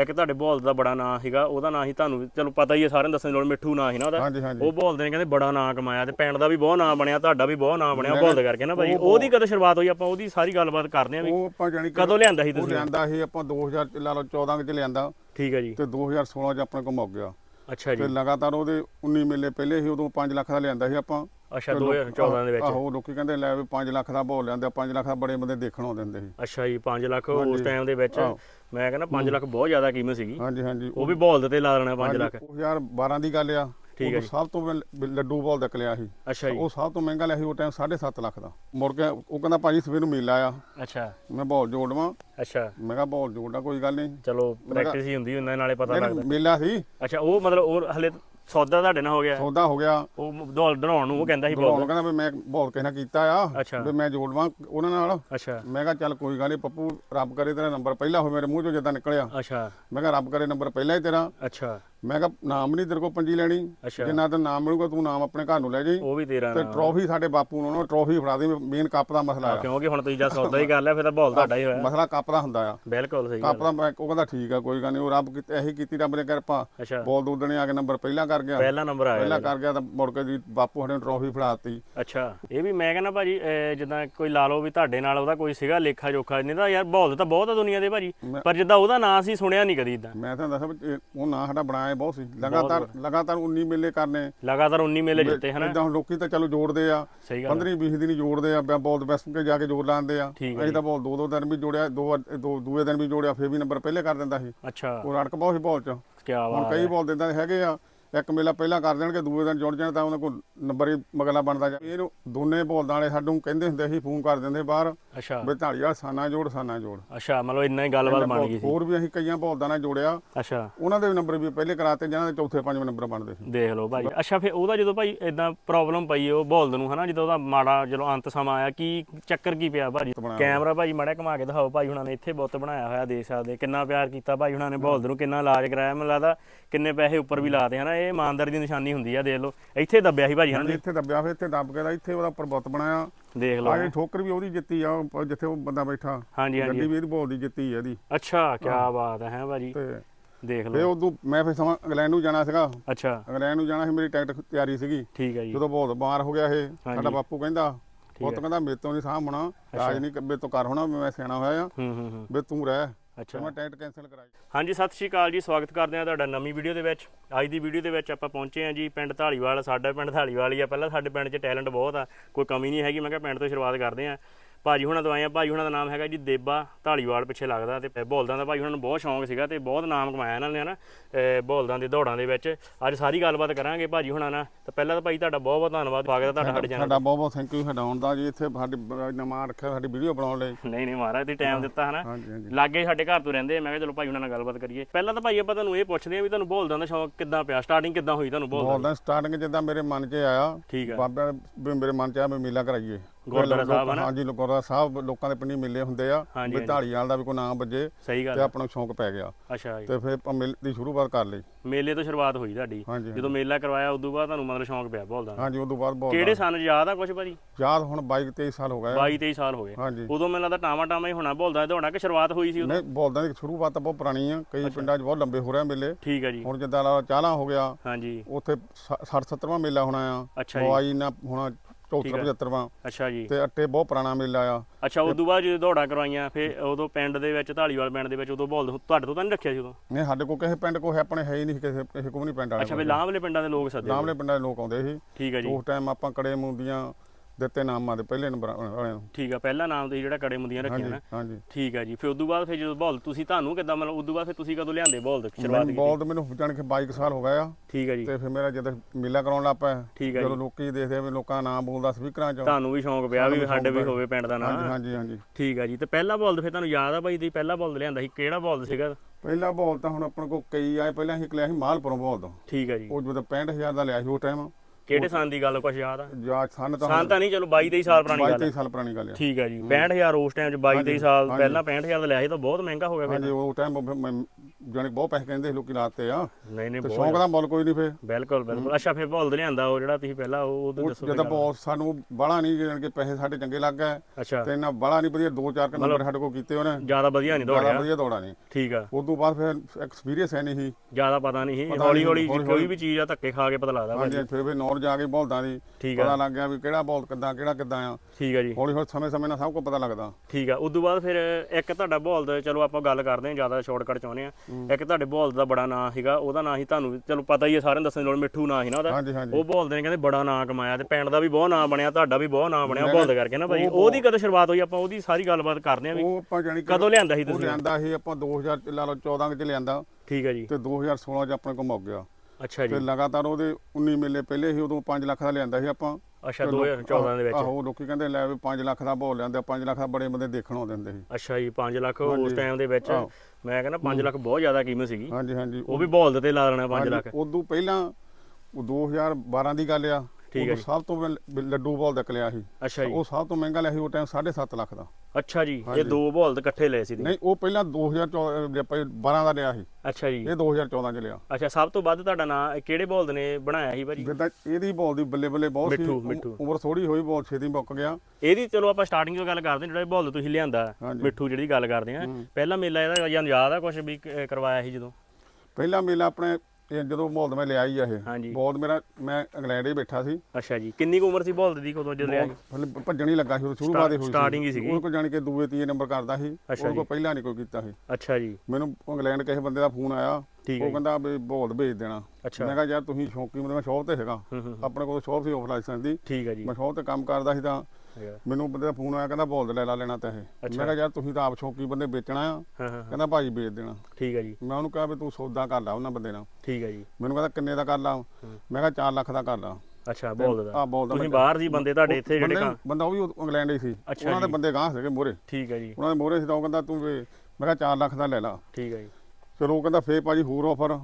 ਇੱਕ ਤੁਹਾਡੇ ਬੋਲ ਦਾ ਬੜਾ ਨਾਂ ਸੀਗਾ ਉਹਦਾ ਨਾਂ ਸੀ ਤੁਹਾਨੂੰ ਚਲੋ ਪਤਾ ਹੀ ਹੈ ਸਾਰਿਆਂ ਨੂੰ ਦੱਸਣ ਦੀ ਲੋੜ ਮਿੱਠੂ ਨਾਂ ਸੀ ਨਾ ਉਹਦਾ। ਹਾਂਜੀ ਹਾਂਜੀ। ਉਹ ਬੋਲਦੇ ਨੇ ਕਹਿੰਦੇ ਬੜਾ ਨਾਂ ਕਮਾਇਆ ਤੇ ਪਿੰਡ ਦਾ ਵੀ ਬਹੁਤ ਨਾਂ ਬਣਿਆ ਤੁਹਾਡਾ ਵੀ ਬਹੁਤ ਨਾਂ ਬਣਿਆ ਬੋਲਦੇ ਕਰਕੇ ਨਾ ਭਾਈ ਉਹਦੀ ਕਦੋਂ ਸ਼ੁਰੂਆਤ ਹੋਈ ਆਪਾਂ ਉਹਦੀ ਸਾਰੀ ਗੱਲਬਾਤ ਕਰਦੇ ਆਂ ਵੀ ਉਹ ਆਪਾਂ ਜਾਨੀ ਕਿ ਕਦੋਂ ਲਿਆਂਦਾ ਸੀ ਉਹ ਤੁਸੀਂ ਲਿਆਂਦਾ ਸੀ ਆਪਾਂ 2000 ਚ ਲਾ ਲਓ 14 ਚ ਲਿਆਂਦਾ। ਠੀਕ ਹੈ ਜੀ। ਤੇ 2016 ਚ ਆਪਣੇ ਕੋਲ ਮੁੱਕ ਗਿਆ। ਅੱਛਾ ਜੀ। ਤੇ ਲਗਾਤਾਰ ਉਹਦੇ 19 ਮੇਲੇ ਪਹਿਲੇ ਸੀ ਉਦੋਂ 5 ਲੱਖ ਦਾ ਲਿਆਂਦਾ ਸੀ ਆਪਾਂ। ਅੱਛਾ 2014 ਦੇ ਵਿੱਚ। ਆਹੋ ਲੋਕੀ ਕਹਿੰਦੇ ਲੈ ਵੀ 5 ਲੱਖ ਦਾ ਬੋਲ ਲਿਆਂਦਾ 5 ਲੱਖ ਦਾ ਬੜੇ ਬੰਦੇ ਦੇਖਣ ਆਉਂਦੇ ਹੁੰਦੇ ਸੀ। ਅੱਛਾ ਜੀ 5 ਲੱਖ ਉਸ ਟਾਈਮ ਦੇ ਵਿੱਚ ਮੈਂ ਕਹਿੰਦਾ 5 ਲੱਖ ਬਹੁਤ ਜ਼ਿਆਦਾ ਕੀਮਤ ਸੀਗੀ। ਹਾਂਜੀ ਹਾਂਜੀ। ਉਹ ਵੀ ਬੋਲ ਤੇ ਲਾ ਦੇਣਾ 5 ਲੱਖ। 2012 ਦੀ ਗੱਲ ਆ। ਠੀਕ ਹੈ ਉਦੋਂ ਸਭ ਤੋਂ ਪਹਿਲਾਂ ਲੱਡੂ ਬੋਲ ਦਾ ਲਿਆ ਸੀ। ਅੱਛਾ ਜੀ। ਉਹ ਸਭ ਤੋਂ ਮਹਿੰਗਾ ਲਿਆ ਸੀ ਉਹ ਟਾਈਮ 7.5 ਲੱਖ ਦਾ। ਮੁੜ ਕੇ ਉਹ ਕਹਿੰਦਾ ਭਾਜੀ ਸਵੇਰ ਨੂੰ ਮੇਲਾ ਆ। ਅੱਛਾ। ਮੈਂ ਬੋਲ ਜੋੜਵਾ ਅੱਛਾ। ਮੈਂ ਕਿਹਾ ਬੋਲ ਜੋੜਦਾ ਕੋਈ ਗੱਲ ਨਹੀਂ। ਚਲੋ ਪ੍ਰੈਕਟਿਸ ਹੀ ਹੁੰਦੀ ਉਹਨਾਂ ਨਾਲੇ ਪਤਾ ਲੱਗਦਾ। ਮੇਲਾ ਸੀ। ਅੱਛਾ ਉਹ ਮਤਲਬ ਉਹ ਹਲੇ ਸੌਦਾ ਤੁਹਾਡੇ ਨਾਲ ਹੋ ਗਿਆ? ਸੌਦਾ ਹੋ ਗਿਆ। ਉਹ ਦੌੜ ਦੜਾਉਣ ਨੂੰ ਉਹ ਕਹਿੰਦਾ ਸੀ ਬੋਲ। ਕਹਿੰਦਾ ਵੀ ਮੈਂ ਬੋਲ ਕਿਸੇ ਨਾਲ ਕੀਤਾ ਆ ਵੀ ਮੈਂ ਜੋੜਵਾ ਉਹਨਾਂ ਨਾਲ। ਅੱਛਾ। ਮੈਂ ਕਿਹਾ ਚੱਲ ਕੋਈ ਗੱਲ ਨਹੀਂ ਪੱਪੂ ਰੱਬ ਕਰੇ ਤੇਰਾ ਨੰਬਰ ਪਹਿਲਾ ਹੋਵੇ ਮੇਰੇ ਮੂੰਹ ਚੋਂ ਜਿੱਦਾਂ ਨਿਕਲਿਆ। ਅੱਛਾ। ਮੈਂ ਕਿਹਾ ਰੱਬ ਕਰੇ ਨੰਬਰ ਪਹਿਲਾ ਹੀ ਤੇਰਾ। ਅੱਛਾ। ਮੈਂ ਕਿਹਾ ਨਾਮ ਨਹੀਂ ਤੇਰੇ ਕੋਲ ਪੰਜੀ ਲੈਣੀ। ਅੱਛਾ। ਜਿੰਨਾ ਤੇ ਨਾਮ ਮਿਲੂਗਾ ਤੂੰ ਨਾਮ ਆਪਣੇ ਘਰ ਨੂੰ ਲੈ ਜਾਈਂ। ਉਹ ਵੀ ਤੇਰਾ ਤੇ ਨਾਮ। ਟਰੋਫੀ ਸਾਡੇ ਬਾਪੂ ਨੂੰ ਉਹਨਾਂ ਟਰੋਫੀ ਫੜਾ ਦੇ ਮੇਨ ਕੱਪ ਦਾ ਮਸਲਾ ਆ। ਕਿਉਂਕਿ ਹੁਣ ਤੁਸੀਂ ਜਾਂ ਸੌਦਾ ਹੀ ਕਰ ਲਿਆ ਫਿਰ ਤਾਂ ਬੋਲ ਤੁਹਾਡਾ ਹੀ ਹੋਇਆ। ਮਸਲਾ ਕੱਪ ਦਾ ਹੁੰਦਾ ਆ। ਬਿਲਕੁਲ ਸਹੀ ਗੱਲ ਕੱਪ ਦਾ ਮੈਂ ਉਹ ਕਹਿੰਦਾ ਠੀਕ ਆ ਕੋਈ ਗੱਲ ਨਹੀਂ ਉਹ ਰੱਬ ਕੀਤੀ ਇਹੀ ਕੀਤੀ ਰੱਬ ਨੇ ਕਿਰਪਾ। ਅੱਛਾ। ਬੋਲ ਦੋ ਦਿਨੇ ਆ ਕੇ ਨੰਬਰ ਪਹਿਲਾ ਕਰ ਗਿਆ। ਪਹਿਲਾ ਨੰਬਰ ਆਇਆ ਪਹਿਲਾ ਕਰ ਗਿਆ ਤਾਂ ਮੁੜ ਕੇ ਜੀ ਬਾਪੂ ਸਾਡੇ ਨੂੰ ਟਰੋਫੀ ਫੜਾਤੀ ਅੱਛਾ ਇਹ ਵੀ ਮੈਂ ਕਹਿੰਦਾ ਭਾਜੀ ਅਹ ਜਿੱਦਾਂ ਕੋਈ ਲਾ ਲਓ ਵੀ ਤੁਹਾਡੇ ਨਾਲ ਉਹਦਾ ਕੋਈ ਸੀਗਾ ਲੇਖਾ ਜੋਖਾ ਨਹੀਂ ਤਾਂ ਯਾਰ ਬੋਲ ਤਾਂ ਬਹੁਤ ਆ ਦੁਨੀਆ ਦੇ ਭਾਜੀ। ਮੈਂ- ਪਰ ਜਿੱਦਾਂ ਉਹਦਾ ਨਾਂ ਸੀ ਸੁਣਿਆ ਨਹੀਂ ਕਦੀ ਇਦਾਂ ਮੈਂ ਤਾਂ ਦੱਸਾਂ ਵੀ ਇਹ- ਉਹ ਨਾਂ ਸਾਡਾ ਬਣਾਇਆ ਬਹੁਤ ਸੀ। ਲਗਾਤਾਰ ਲਗਾਤਾਰ 19 ਮੇਲੇ ਕਰਨੇ। ਲਗਾਤਾਰ 19 ਮੇਲੇ ਜਿੱਤੇ ਹਨਾ? ਇਦਾਂ ਹੁਣ ਲੋਕੀ ਤਾਂ ਚਲੋ ਜੋੜਦੇ ਆ। ਸਹੀ ਗੱਲ 15 20 ਦਿਨ ਜੋੜਦੇ ਆ ਬਹੁਤ ਬੈਸਟ ਕੇ ਜਾ ਕੇ ਜੋੜ ਲਾਉਂਦੇ ਆ। ਅਸੀਂ ਤਾਂ ਬਹੁਤ ਦੋ ਦੋ ਦਿਨ ਵੀ ਜੋੜਿਆ ਦੋ ਦੋ ਦੂਏ ਦਿਨ ਵੀ ਜੋੜਿਆ ਫੇਰ ਵੀ ਨੰਬਰ ਪਹਿਲੇ ਕਰ ਦਿੰਦਾ ਸੀ। ਅੱਛਾ। ਉਹ ਰੜਕ ਬਹੁਤ ਸੀ ਬਾਲ ਚ। ਕੀ ਹੁਣ ਬਾਤ ਕਈ ਬਾਲ ਦਿੰਦਾ ਹੈਗੇ ਆ। ਇੱਕ ਮੇਲਾ ਪਹਿਲਾਂ ਕਰ ਦੇਣਗੇ ਦੂਏ ਦਿਨ ਜੁੜ ਜਾਣ ਤਾਂ ਉਹਨਾਂ ਕੋਲ ਨੰਬਰ ਹੀ ਮਗਲਾ ਬਣਦਾ ਜਾ। ਇਹਨੂੰ ਦੋਨੇ ਬੋਲਦਾਂ ਵਾਲੇ ਸਾਨੂੰ ਕਹਿੰਦੇ ਹੁੰਦੇ ਸੀ ਫੋਨ ਕਰ ਦਿੰਦੇ ਬਾਹਰ ਅੱਛਾ। ਵੀ ਢਾਲੀ ਵਾਲਾ ਸਾਨਾ ਜੋੜ ਸਾਨਾ ਜੋੜ। ਅੱਛਾ ਮਤਲਬ ਇੰਨਾ ਹੀ ਗੱਲਬਾਤ ਬਣ ਗਈ ਸੀ। ਹੋਰ ਵੀ ਅਸੀਂ ਕਈਆਂ ਬੋਲਦਾਂ ਨਾਲ ਜੋੜਿਆ। ਅੱਛਾ। ਉਹਨਾਂ ਦੇ ਵੀ ਨੰਬਰ ਵੀ ਪਹਿਲੇ ਕਰਾਤੇ ਜਿਹਨਾਂ ਦੇ ਚੌਥੇ ਪੰਜਵੇਂ ਨੰਬਰ ਬਣਦੇ ਸੀ। ਦੇਖ ਲਓ ਭਾਜੀ ਅੱਛਾ ਫਿਰ ਉਹਦਾ ਜਦੋਂ ਭਾਈ ਇਦਾਂ ਪ੍ਰੋਬਲਮ ਪਈ ਉਹ ਬੋਲਦ ਨੂੰ ਹਨਾ ਜਦੋਂ ਉਹਦਾ ਮਾੜਾ ਜਦੋਂ ਅੰਤ ਸਮਾਂ ਆਇਆ ਕੀ ਚੱਕਰ ਕੀ ਪਿਆ ਭਾਜੀ? ਕੈਮਰਾ ਭਾਜੀ ਮਾੜਾ ਘੁਮਾ ਕੇ ਦਿਖਾਓ। ਭਾਈ ਹੁਣਾਂ ਨੇ ਇੱਥੇ ਬੁੱਤ ਬਣਾਇਆ ਹੋਇਆ ਦੇਖ ਸਕਦੇ ਕਿੰਨਾ ਪਿਆਰ ਕੀਤਾ ਭਾਈ ਹੁਣਾਂ ਨੇ। ਬੋਲਦ ਨੂੰ ਕਿੰਨਾ ਇਲਾਜ ਕਰਾਇਆ ਮੈਨੂੰ ਲੱਗਦਾ ਕਿੰਨੇ ਪੈਸੇ ਉੱਪਰ ਵੀ ਲਾਤੇ ਹਨਾ ਇਹ ਇਮਾਨਦਾਰੀ ਦੀ ਨਿਸ਼ਾਨੀ ਹੁੰਦੀ ਆ ਦੇਖ ਲਓ। ਇੱਥੇ ਦੱਬਿਆ ਸੀ ਭਾਜੀ ਹਾਂਜੀ ਇੱਥੇ ਦੱਬਿਆ ਫਿਰ ਇੱਥੇ ਦੱਬ ਕੇ ਦਾ ਇੱਥੇ ਉਹਦਾ ਉੱਪਰ ਬੁੱਤ ਬਣਾਇਆ। ਦੇਖ ਲਓ। ਆ ਇਹ ਠੋਕਰ ਵੀ ਉਹਦੀ ਜਿੱਤੀ ਆ ਉਹ ਜਿੱਥੇ ਉਹ ਬੰਦਾ ਬੈਠਾ। ਹਾਂਜੀ ਗੱਡੀ ਹਾਂਜੀ ਵੀ ਇਹਦੀ ਬੋਲ ਦੀ ਜਿੱਤੀ ਆ ਇਹਦੀ। ਅੱਛਾ ਕੀ ਬਾਤ ਹੈ ਹੈਂ ਭਾਜੀ? ਤੇ ਦੇਖ ਫੇ ਲਓ। ਉਦੋਂ ਮੈਂ ਫਿਰ ਸਮਾਂ ਇੰਗਲੈਂਡ ਨੂੰ ਜਾਣਾ ਸੀਗਾ। ਅੱਛਾ। ਇੰਗਲੈਂਡ ਨੂੰ ਜਾਣਾ ਸੀ ਮੇਰੀ ਟਿਕਟ ਤਿਆਰੀ ਸੀਗੀ। ਠੀਕ ਹੈ ਜੀ। ਜਦੋਂ ਬਹੁਤ ਬਿਮਾਰ ਹੋ ਗਿਆ ਇਹ ਸਾਡਾ ਬਾਪੂ ਕਹਿੰਦਾ ਪੁੱਤ। ਕਹਿੰਦਾ ਮੇਰੇ ਤੋਂ ਨਹੀਂ ਸਾਹ ਹੋਣਾ ਰਾਜ ਨਹੀਂ ਮੇਰੇ ਤੋਂ ਕਰ ਹੋਣਾ ਮੈਂ ਸਿਆਣਾ ਹੋਇਆ ਆ। ਹੂੰ ਹੂੰ ਹੂੰ। ਵੀ ਤੂੰ ਰਹਿ। ਅੱਛਾ। ਮੈਂ ਟਿਕਟ ਕੈਨਸਲ ਕਰਾਈ। ਹਾਂਜੀ ਸਤਿ ਸ਼੍ਰੀ ਅਕਾਲ ਜੀ। ਸਵਾਗਤ ਕਰਦੇ ਹਾਂ ਤੁਹਾਡਾ ਨਵੀਂ ਵੀਡੀਓ ਦੇ ਵਿੱਚ। ਅੱਜ ਦੀ ਵੀਡੀਓ ਦੇ ਵਿੱਚ ਆਪਾਂ ਪਹੁੰਚੇ ਹਾਂ ਜੀ ਪਿੰਡ ਢਾਲੀਵਾਲ ਸਾਡਾ ਪਿੰਡ ਢਾਲੀਵਾਲ ਹੀ ਆ। ਪਹਿਲਾਂ ਸਾਡੇ ਪਿੰਡ 'ਚ ਟੈਲੈਂਟ ਬਹੁਤ ਆ। ਕੋਈ ਕਮੀ ਨਹੀਂ ਹੈਗੀ। ਮੈਂ ਕਿਹਾ ਪਿੰਡ ਤੋਂ ਸ਼ੁਰੂਆਤ ਕਰਦੇ ਹਾਂ। ਭਾਜੀ ਹੁਣਾਂ ਤੋਂ ਆਏ ਆ ਭਾਜੀ ਹੁਣਾਂ ਦਾ ਨਾਮ ਹੈਗਾ ਜੀ ਦੇਬਾ ਢਾਲੀਵਾਲ ਪਿੱਛੇ ਲੱਗਦਾ ਤੇ ਬੋਲਦਾਂ ਦਾ ਭਾਜੀ ਹੁਣਾਂ ਨੂੰ ਬਹੁਤ ਸ਼ੌਂਕ ਸੀਗਾ ਤੇ ਬਹੁਤ ਨਾਮ ਕਮਾਇਆ ਇਹਨਾਂ ਨੇ ਹਨਾ ਬੋਲਦਾਂ ਦੇ ਦੌੜਾਂ ਦੇ ਵਿੱਚ। ਅੱਜ ਸਾਰੀ ਗੱਲਬਾਤ ਕਰਾਂਗੇ ਭਾਜੀ ਹੁਣਾਂ ਨਾਲ। ਤਾਂ ਪਹਿਲਾਂ ਤਾਂ ਭਾਜੀ ਤੁਹਾਡਾ ਬਹੁਤ ਬਹੁਤ ਧੰਨਵਾਦ ਸਵਾਗਤ ਹੈ ਤੁਹਾਡਾ ਸਾਡੇ ਚੈਨਲ ਸਾਡਾ ਬਹੁਤ ਬਹੁਤ ਥੈਂਕ ਯੂ ਸਾਡਾ ਆਉਣ ਦਾ ਜੀ ਇੱਥੇ ਸਾਡੀ ਨਵਾਂ ਰੱਖਿਆ ਸਾਡੀ ਵੀਡੀਓ ਬਣਾਉਣ ਲਈ। ਨਹੀਂ ਨਹੀਂ ਮਹਾਰਾਜ ਤੁਸੀਂ ਟਾਈਮ ਦਿੱਤਾ ਹਨਾ। ਲਾਗੇ ਸਾਡੇ ਘਰ ਤੋਂ ਰਹਿੰਦੇ ਆ, ਮੈਂ ਕਿਹਾ ਚਲੋ ਭਾਈ ਉਹਨਾਂ ਨਾਲ ਗੱਲਬਾਤ ਕਰੀਏ। ਪਹਿਲਾਂ ਤਾਂ ਭਾਈ ਆਪਾਂ ਤੁਹਾਨੂੰ ਇਹ ਪੁੱਛਦੇ ਆ ਵੀ ਤੁਹਾਨੂੰ ਬੋਲਦਾਂ ਦਾ ਸ਼ੌਂਕ ਕਿੱਦਾਂ ਪਿਆ? ਸਟਾਰਟਿੰਗ ਕਿੱਦਾਂ ਹੋਈ ਤੁਹਾਨੂੰ ਬੋਲਦਾਂ ਸਟਾਰਟਿੰਗ ਜਿੱਦਾਂ ਮੇਰੇ ਮਨ 'ਚ ਆਇਆ ਠੀਕ ਆ। ਬਾਬਾ ਮੇਰੇ ਮਨ 'ਚ ਆਇਆ ਵੀ ਮੇਲਾ ਕਰਾਈਏ। ਗੁਰਦੁਆਰਾ ਸਾਹਿਬ ਹਨਾ? ਹਾਂਜੀ ਗੁਰਦੁਆਰਾ ਸਾਹਿਬ ਲੋਕਾਂ ਦੇ ਪਿੰਡੀ ਮੇਲੇ ਹੁੰਦੇ ਆ। ਵੀ ਢਾਲੀਵਾਲ ਦਾ ਵੀ ਕੋਈ ਨਾਮ ਵੱਜੇ ਸਹੀ ਗੱਲ ਤੇ ਆ। ਆਪਣਾ ਸ਼ੌਂਕ ਪੈ ਗਿਆ। ਅੱਛਾ ਜੀ। ਤੇ ਫਿਰ ਆਪਾਂ ਮੇਲੇ ਦੀ ਸ਼ੁਰੂਆਤ ਕਰ ਲਈ। ਮੇਲੇ ਤੋਂ ਸ਼ੁਰੂਆਤ ਹੋਈ ਤੁਹਾਡੀ। ਜਦੋਂ ਮੇਲਾ ਕਰਵਾਇਆ ਉਦੋਂ ਬਾਅਦ ਤੁਹਾਨੂੰ ਮਤਲਬ ਸ਼ੌਂਕ ਪਿਆ ਬੋਲਦਾਂ ਹਾਂਜੀ ਉਦੋਂ ਬਾਅਦ ਬਹੁਤ ਕਿਹੜੇ ਸਨ ਯਾਦ ਆ ਕੁਝ ਭਾਜੀ? ਯਾਦ ਹੁਣ 22 23 ਸਾਲ ਹੋ ਗਏ ਆ। 22 23 ਸਾਲ ਹੋ ਗਏ। ਉਦੋਂ ਮੈਨੂੰ ਲੱਗਦਾ ਟਾਮਾ ਟਾਮਾ ਹੀ ਹੋਣਾ ਬੋਲਦਾ ਦੌੜਾ ਕਿ ਸ਼ੁਰੂਆਤ ਹੋਈ ਸੀ ਉਦੋਂ? ਨਹੀਂ ਬੋਲਦਾਂ ਦੀ ਸ਼ੁਰੂਆਤ ਤਾਂ ਬਹੁਤ ਪੁਰਾਣੀ ਆ। ਕਈ ਪਿੰਡਾਂ 'ਚ ਬਹੁਤ ਲੰਬੇ ਹੋ ਰਹੇ ਆ ਮੇਲੇ। ਠੀਕ ਆ ਜੀ। ਹੁਣ ਜਿੱਦਾਂ ਚਾਲਾ ਹੋ ਗਿਆ ਹਾਂਜੀ। ਉੱਥੇ 60 70ਵਾਂ ਮੇਲਾ ਹੋਣਾ ਆ। ਅੱਛਾ ਜੀ। ਹਵਾਈ 74 75ਵਾਂ ਅੱਛਾ ਜੀ। ਤੇ ਅੱਟੇ ਬਹੁਤ ਪੁਰਾਣਾ ਮੇਲਾ ਆ। ਅੱਛਾ ਉਦੋਂ ਬਾਅਦ ਜਦੋਂ ਦੌੜਾ ਕਰਵਾਈਆਂ ਫਿਰ ਉਦੋਂ ਪਿੰਡ ਦੇ ਵਿੱਚ ਢਾਲੀਵਾਲ ਪਿੰਡ ਦੇ ਵਿੱਚ ਉਦੋਂ ਬੋਲ ਤੁਹਾਡੇ ਤੋਂ ਤਾਂ ਨਹੀਂ ਰੱਖਿਆ ਸੀ ਉਦੋਂ? ਨਹੀਂ ਸਾਡੇ ਕੋਲ ਕਿਸੇ ਪਿੰਡ ਕੋ ਹੈ ਆਪਣੇ ਹੈ ਹੀ ਨਹੀਂ ਕਿਸੇ ਕਿਸੇ ਕੋਲ ਨਹੀਂ ਪਿੰਡ ਵਾਲੇ ਅੱਛਾ ਵੀ ਲਾਂਵਲੇ ਪਿੰਡਾਂ ਦੇ ਲੋਕ ਸੱਦੇ ਨਾਮਲੇ ਪਿੰਡਾਂ ਦੇ ਲੋਕ ਆਉਂਦੇ ਸੀ। ਠੀਕ ਆ ਜੀ। ਉਸ ਟਾਈਮ ਆਪਾਂ ਕੜੇ ਮੁੰਦੀਆਂ ਦਿੱਤੇ ਨਾਮਾਂ ਦੇ ਪਹਿਲੇ ਨੰਬਰ ਵਾਲਿਆਂ ਨੂੰ। ਠੀਕ ਆ ਪਹਿਲਾ ਨਾਮ ਤੁਸੀਂ ਜਿਹੜਾ ਕੜੇ ਮੁੰਦੀਆਂ ਰੱਖੀਆਂ ਨਾ। ਹਾਂਜੀ। ਠੀਕ ਆ ਜੀ ਫਿਰ ਉਦੋਂ ਬਾਅਦ ਫਿਰ ਜਦੋਂ ਬੋਲ ਤੁਸੀਂ ਤੁਹਾਨੂੰ ਕਿੱਦਾਂ ਮਤਲਬ ਉਦੋਂ ਬਾਅਦ ਫਿਰ ਤੁਸੀਂ ਕਦੋਂ ਲਿਆਂਦੇ ਬੋਲ ਦੀ ਸ਼ੁਰੂਆਤ ਮੈਨੂੰ ਕੀਤੀ? ਬਹੁਤ ਮੈਨੂੰ ਜਾਣ ਕੇ 22 ਸਾਲ ਹੋ ਗਏ ਆ। ਠੀਕ ਆ ਜੀ। ਤੇ ਫਿਰ ਮੇਰਾ ਜਦੋਂ ਮੇਲਾ ਕਰਾਉਣ ਲੱਗ ਪਿਆ ਜਦੋਂ ਲੋਕੀ ਦੇਖਦੇ ਆ ਵੀ ਲੋਕਾਂ ਦਾ ਨਾਮ ਬੋਲਦਾ ਸਪੀਕਰਾਂ 'ਚ। ਤੁਹਾਨੂੰ ਵੀ ਸ਼ੌਂਕ ਪਿਆ ਵੀ ਸਾਡੇ ਵੀ ਹੋਵੇ ਪਿੰਡ ਦਾ ਹਾਂਜੀ ਨਾਂ ਹਾਂਜੀ ਹਾਂਜੀ। ਠੀਕ ਆ ਜੀ ਤੇ ਪਹਿਲਾ ਬੋਲ ਫਿਰ ਤੁਹਾਨੂੰ ਯਾਦ ਆ ਭਾਈ ਤੁਸੀਂ ਪਹਿਲਾ ਬੋਲ ਲਿਆਂਦਾ ਸੀ ਕਿਹੜਾ ਬੋਲ ਸੀਗਾ? ਪਹਿਲਾ ਬੋਲ ਤਾਂ ਹੁਣ ਆਪਣੇ ਕੋਲ ਕਈ ਆਏ ਪਹਿਲਾਂ ਅਸੀਂ ਲਿਆ ਸੀ ਮਾਲਪੁਰੋਂ ਬੋਲ ਦਾ ਠੀਕ ਆ ਜੀ। ਉਹ ਜਦੋਂ 65000 ਦਾ ਲਿਆ ਸੀ ਉਹ ਟਾਈਮ ਕਿਹੜੇ ਸਾਲ ਦੀ ਗੱਲ ਕੁਛ ਯਾਦ ਆ? ਜਾਂ ਸਨ ਤਾਂ ਸਾਲ ਤਾਂ ਨਹੀਂ ਚਲੋ 22 23 ਸਾਲ ਪੁਰਾਣੀ 22 ਗੱਲ ਆ। 23 ਸਾਲ ਪੁਰਾਣੀ ਗੱਲ ਆ। ਠੀਕ ਆ ਜੀ 65000 ਉਸ ਟਾਈਮ 'ਚ 22 23 ਸਾਲ ਪਹਿਲਾਂ 65000 ਦਾ ਲਿਆ ਸੀ ਤਾਂ ਬਹੁਤ ਮਹਿੰਗਾ ਹੋ ਗਿਆ ਫਿਰ। ਹਾਂਜੀ ਉਹ ਟਾਈਮ ਜਾਣੀ ਬਹੁਤ ਪੈਸੇ ਕਹਿੰਦੇ ਲੋਕੀ ਲਾਤੇ ਆ। ਨਹੀਂ ਨਹੀਂ ਤੇ ਬਹੁਤ ਸ਼ੌਂਕ ਦਾ ਮੁੱਲ ਕੋਈ ਨਹੀਂ ਫੇ ਬਿਲਕੁਲ ਬਿਲਕੁਲ। ਅੱਛਾ ਫਿਰ ਬੋਲਦ ਲਿਆਂਦਾ ਉਹ ਜਿਹੜਾ ਤੁਸੀਂ ਪਹਿਲਾਂ ਉਹ ਉਹ ਦੱਸੋ ਜਦੋਂ ਬਹੁਤ ਸਾਨੂੰ ਬਾਹਲਾ ਨਹੀਂ ਜਾਣੀ ਕਿ ਪੈਸੇ ਸਾਡੇ ਚੰਗੇ ਲੱਗ ਗਏ। ਅੱਛਾ। ਤੇ ਇਹਨਾਂ ਬਾਹਲਾ ਨਹੀਂ ਵਧੀਆ ਦੋ ਚਾਰ ਨੰਬਰ ਸਾਡੇ ਕੋਲ ਕੀਤੇ ਉਹਨੇ। ਜ਼ਿਆਦਾ ਵਧੀਆ ਨਹੀਂ ਦੌੜਿਆ। ਵਧੀਆ ਦੌੜਾ ਨਹੀਂ। ਠੀਕ ਆ। ਉਸ ਤੋਂ ਬਾਅਦ ਫਿਰ ਐਕਸਪੀਰੀਅੰਸ ਹੈ ਨਹੀਂ ਸੀ। ਜ਼ਿਆਦਾ ਪਤਾ ਨਹੀਂ ਸੀ। ਹੌਲੀ ਹੌਲੀ ਕੋਈ ਵੀ ਚੀਜ਼ ਆ ਧੱਕੇ ਖਾ ਕੇ ਪਤਾ ਲੱਗਦਾ ਹਾਂਜੀ ਫਿਰ ਫਿਰ ਨੌਰ ਜਾ ਕੇ ਬੋਲਦਾਂ ਦੀ ਠੀਕ ਆ। ਪਤਾ ਲੱਗ ਗਿਆ ਵੀ ਕਿਹੜਾ ਬੋਲ ਕਿੱਦਾਂ ਕਿਹੜਾ ਕਿੱਦਾਂ ਆ। ਠੀਕ ਆ ਜੀ। ਹੌਲੀ ਹੌਲੀ ਸਮੇਂ ਸਮੇਂ ਨਾਲ ਸਭ ਕੁਝ ਪਤਾ ਲੱਗਦਾ। ਠੀਕ ਆ। ਉਦੋਂ ਬਾਅਦ ਫਿਰ ਇੱਕ ਤੁਹਾਡਾ ਬੋਲਦ ਚਲੋ ਆਪਾਂ ਗੱਲ ਕਰਦੇ ਹਾਂ ਜ਼ਿਆਦਾ ਸ਼ਾਰਟਕਟ ਚਾਹੁੰਦੇ ਆ ਇੱਕ ਤੁਹਾਡੇ ਬੋਲਦ ਦਾ ਬੜਾ ਨਾਂ ਸੀਗਾ ਉਹਦਾ ਨਾਂ ਸੀ ਤੁਹਾਨੂੰ ਚਲੋ ਪਤਾ ਹੀ ਹੈ ਸਾਰਿਆਂ ਨੂੰ ਦੱਸਣ ਦੀ ਲੋੜ ਮਿੱਠੂ ਨਾਂ ਸੀ ਨਾ ਉਹਦਾ। ਹਾਂਜੀ ਹਾਂਜੀ। ਉਹ ਬੋਲਦੇ ਨੇ ਕਹਿੰਦੇ ਬੜਾ ਨਾਂ ਕਮਾਇਆ ਤੇ ਪਿੰਡ ਦਾ ਵੀ ਬਹੁਤ ਨਾਂ ਬਣਿਆ ਤੁਹਾਡਾ ਵੀ ਬਹੁਤ ਨਾਂ ਬਣਿਆ ਬੋਲਦ ਕਰਕੇ ਨਾ ਭਾਈ ਉਹਦੀ ਕਦੋਂ ਸ਼ੁਰੂਆਤ ਹੋਈ? ਆਪਾਂ ਉਹਦੀ ਸਾਰੀ ਗੱਲਬਾਤ ਕਰਦੇ ਆ ਵੀ ਉਹ ਆਪਾਂ ਜਾਣੀ ਕਿ ਕਦੋਂ ਲਿਆਂਦਾ ਸੀ ਉਹ ਤੁਸੀਂ ਲਿਆਂਦਾ ਸੀ ਆਪਾਂ 2000 ਚ ਲਾ ਲਓ 14 ਚ ਲਿਆਂਦਾ। ਠੀਕ ਆ ਜੀ। ਤੇ 2016 ਚ ਆਪਣੇ ਕੋਲ ਮੁੱਕ ਗਿਆ। ਅੱਛਾ ਜੀ। ਤੇ ਲਗਾਤਾਰ ਉਹਦੇ 19 ਮੇਲੇ ਪਹਿਲੇ ਸੀ ਉਦੋਂ 5 ਲੱਖ ਦਾ ਲਿਆਂਦਾ ਸੀ ਆਪਾਂ। ਅੱਛਾ 2014 ਦੇ ਵਿੱਚ। ਆਹੋ ਲੋਕੀ ਕਹਿੰਦੇ ਲੈ ਵੀ 5 ਲੱਖ ਦਾ ਬੋਲ ਲਿਆਂਦਾ 5 ਲੱਖ ਦਾ ਬੜੇ ਬੰਦੇ ਦੇਖਣ ਆਉਂਦੇ ਹੁੰਦੇ ਸੀ। ਅੱਛਾ ਜੀ 5 ਲੱਖ ਉਸ ਟਾਈਮ ਦੇ ਵਿੱਚ। ਮੈਂ ਕਹਿੰਦਾ 5 ਲੱਖ ਬਹੁਤ ਜ਼ਿਆਦਾ ਕੀਮਤ ਸੀਗੀ। ਹਾਂਜੀ ਹਾਂਜੀ। ਉਹ ਵੀ ਬੋਲਦ ਤੇ ਲਾ ਲੈਣਾ 5 ਲੱਖ। ਉਦੋਂ ਪਹਿਲਾਂ ਉਹ 2012 ਦੀ ਗੱਲ ਆ। ਠੀਕ ਹੈ ਉਦੋਂ ਸਭ ਤੋਂ ਪਹਿਲਾਂ ਲੱਡੂ ਬੋਲ ਦਾ ਲਿਆ ਸੀ। ਅੱਛਾ ਜੀ। ਉਹ ਸਭ ਤੋਂ ਮਹਿੰਗਾ ਲਿਆ ਸੀ ਉਹ ਟਾਈਮ 7.5 ਲੱਖ ਦਾ। ਅੱਛਾ ਜੀ ਇਹ ਦੋ ਬੋਲਦ ਇਕੱਠੇ ਲਏ ਸੀ। ਨਹੀਂ ਉਹ ਪਹਿਲਾਂ 2012 ਦਾ ਲਿਆ ਸੀ। ਅੱਛਾ ਜੀ। ਇਹ 2014 ਚ ਲਿਆ। ਅੱਛਾ ਸਭ ਤੋਂ ਵੱਧ ਤੁਹਾਡਾ ਨਾਂ ਕਿਹੜੇ ਬੋਲਦ ਨੇ ਬਣਾਇਆ ਸੀ ਭਾਜੀ? ਜਿੱਦਾਂ ਇਹਦੀ ਬੋਲ ਦੀ ਬੱਲੇ ਬੱਲੇ ਬਹੁਤ ਸੀ। ਉਮਰ ਥੋੜੀ ਹੋਈ ਬਹੁਤ ਛੇਤੀ ਮੁੱਕ ਗਿਆ। ਇਹਦੀ ਚਲੋ ਆਪਾਂ ਸਟਾਰਟਿੰਗ ਤੋਂ ਗੱਲ ਕਰਦੇ ਜਿਹੜਾ ਬੋਲਦ ਤੁਸੀਂ ਲਿਆਂਦਾ। ਮਿੱਠੂ ਜਿਹੜੀ ਗੱਲ ਕਰਦੇ ਆ ਪਹਿਲਾ ਮੇਲਾ ਇਹਦਾ ਜਾਂ ਯਾਦ ਆ ਕੁਝ ਵੀ ਕਰਵਾਇਆ ਸੀ ਜਦੋਂ? ਪਹਿਲਾ ਮੇਲਾ ਆਪਣੇ ਇਹ ਜਦੋਂ ਬੋਲ ਮੈਂ ਲਿਆ ਹੀ ਆ ਇਹ। ਹਾਂਜੀ। ਬੋਲ ਮੇਰਾ ਮੈਂ ਇੰਗਲੈਂਡ ਹੀ ਬੈਠਾ ਸੀ। ਅੱਛਾ ਜੀ ਕਿੰਨੀ ਕੁ ਉਮਰ ਸੀ ਬੋਲਦ ਦੀ ਕਦੋਂ ਜਦੋਂ ਲਿਆ ਸੀ? ਹਲੇ ਭੱਜਣ ਹੀ ਲੱਗਾ ਸੀ ਉਹ ਸ਼ੁਰੂ ਬਾਅਦ ਹੋਈ starting ਹੀ ਸੀਗੀ। ਉਹ ਕੋ ਜਾਣੀ ਕਿ ਦੂਏ ਤੀਏ ਨੰਬਰ ਕਰਦਾ ਸੀ ਅੱਛਾ ਉਹ ਕੋ ਜੀ। ਪਹਿਲਾਂ ਨਹੀਂ ਕੋਈ ਕੀਤਾ ਸੀ। ਅੱਛਾ ਜੀ। ਮੈਨੂੰ ਇੰਗਲੈਂਡ ਕਿਸੇ ਬੰਦੇ ਦਾ ਫੋਨ ਆਇਆ ਠੀਕ ਹੈ ਉਹ ਜੀ। ਕਹਿੰਦਾ ਵੀ ਬੋਲ ਭੇਜ ਦੇਣਾ। ਅੱਛਾ। ਮੈਂ ਕਿਹਾ ਯਾਰ ਤੁਸੀਂ ਸ਼ੌਂਕੀ ਮੈਂ ਸ਼ੌਪ ਤੇ ਹੈਗਾ। ਹੂੰ ਹੂੰ ਆਪਣੇ ਕੋਲ ਸ਼ੌਪ ਸੀ ਆਫ ਲਾਇਸੈਂਸ ਦੀ। ਠੀਕ ਹੈ ਜੀ। ਮੈਂ ਸ਼ੌਪ ਤੇ ਕੰਮ ਕਰਦਾ ਸੀ ਤਾਂ। ਮੈਨੂੰ ਬੰਦੇ ਦਾ ਫੋਨ ਆਇਆ ਕਹਿੰਦਾ ਬੋਲ ਲੈ ਲਾ ਲੈਣਾ ਤਾਂ ਇਹ। ਮੈਂ ਕਿਹਾ ਯਾਰ ਤੁਸੀਂ ਤਾਂ ਆਪ ਸ਼ੌਂਕੀ ਬੰਦੇ ਵੇਚਣਾ ਆ। ਕਹਿੰਦਾ ਭਾਈ ਵੇਚ ਦੇਣਾ। ਠੀਕ ਹੈ ਜੀ। ਮੈਂ ਉਹਨੂੰ ਕਿਹਾ ਵੀ ਤੂੰ ਸੌਦਾ ਕਰ ਲਾ ਉਹਨਾਂ ਬੰਦੇ ਨਾਲ। ਠੀਕ ਹੈ ਜੀ। ਮੈਨੂੰ ਕਹਿੰਦਾ ਕਿੰਨੇ ਦਾ ਕਰ ਲਾ। ਮੈਂ ਕਿਹਾ 4 ਲੱਖ ਦਾ ਕਰ ਲਾ। ਅੱਛਾ ਬੋਲਦ ਦਾ ਆ ਬੋਲ ਦਾ ਤੁਸੀਂ ਬਾਹਰ ਸੀ ਬੰਦੇ ਤੁਹਾਡੇ ਇੱਥੇ ਜਿਹੜੇ ਕਾਂ- ਬੰਦਾ ਉਹ ਵੀ ਇੰਗਲੈਂਡ ਹੀ ਸੀ। ਉਹਨਾਂ ਦੇ। ਬੰਦੇ ਗਾਂ ਸੀਗੇ ਮੋਰੇ ਠੀਕ ਹੈ ਜੀ। ਉਹਨਾਂ ਦੇ ਮੋਰੇ ਸੀ ਤਾਂ ਉਹ ਕਹਿੰਦਾ ਤੂੰ ਮੈਂ ਕਿਹਾ 4 ਲੱਖ ਦਾ ਲੈ ਲਾ। ਠੀਕ ਹੈ ਜੀ। ਚਲੋ ਉਹ ਕਹਿੰਦਾ ਫੇਰ ਭਾਜੀ ਹੋਰ ਆਫਰ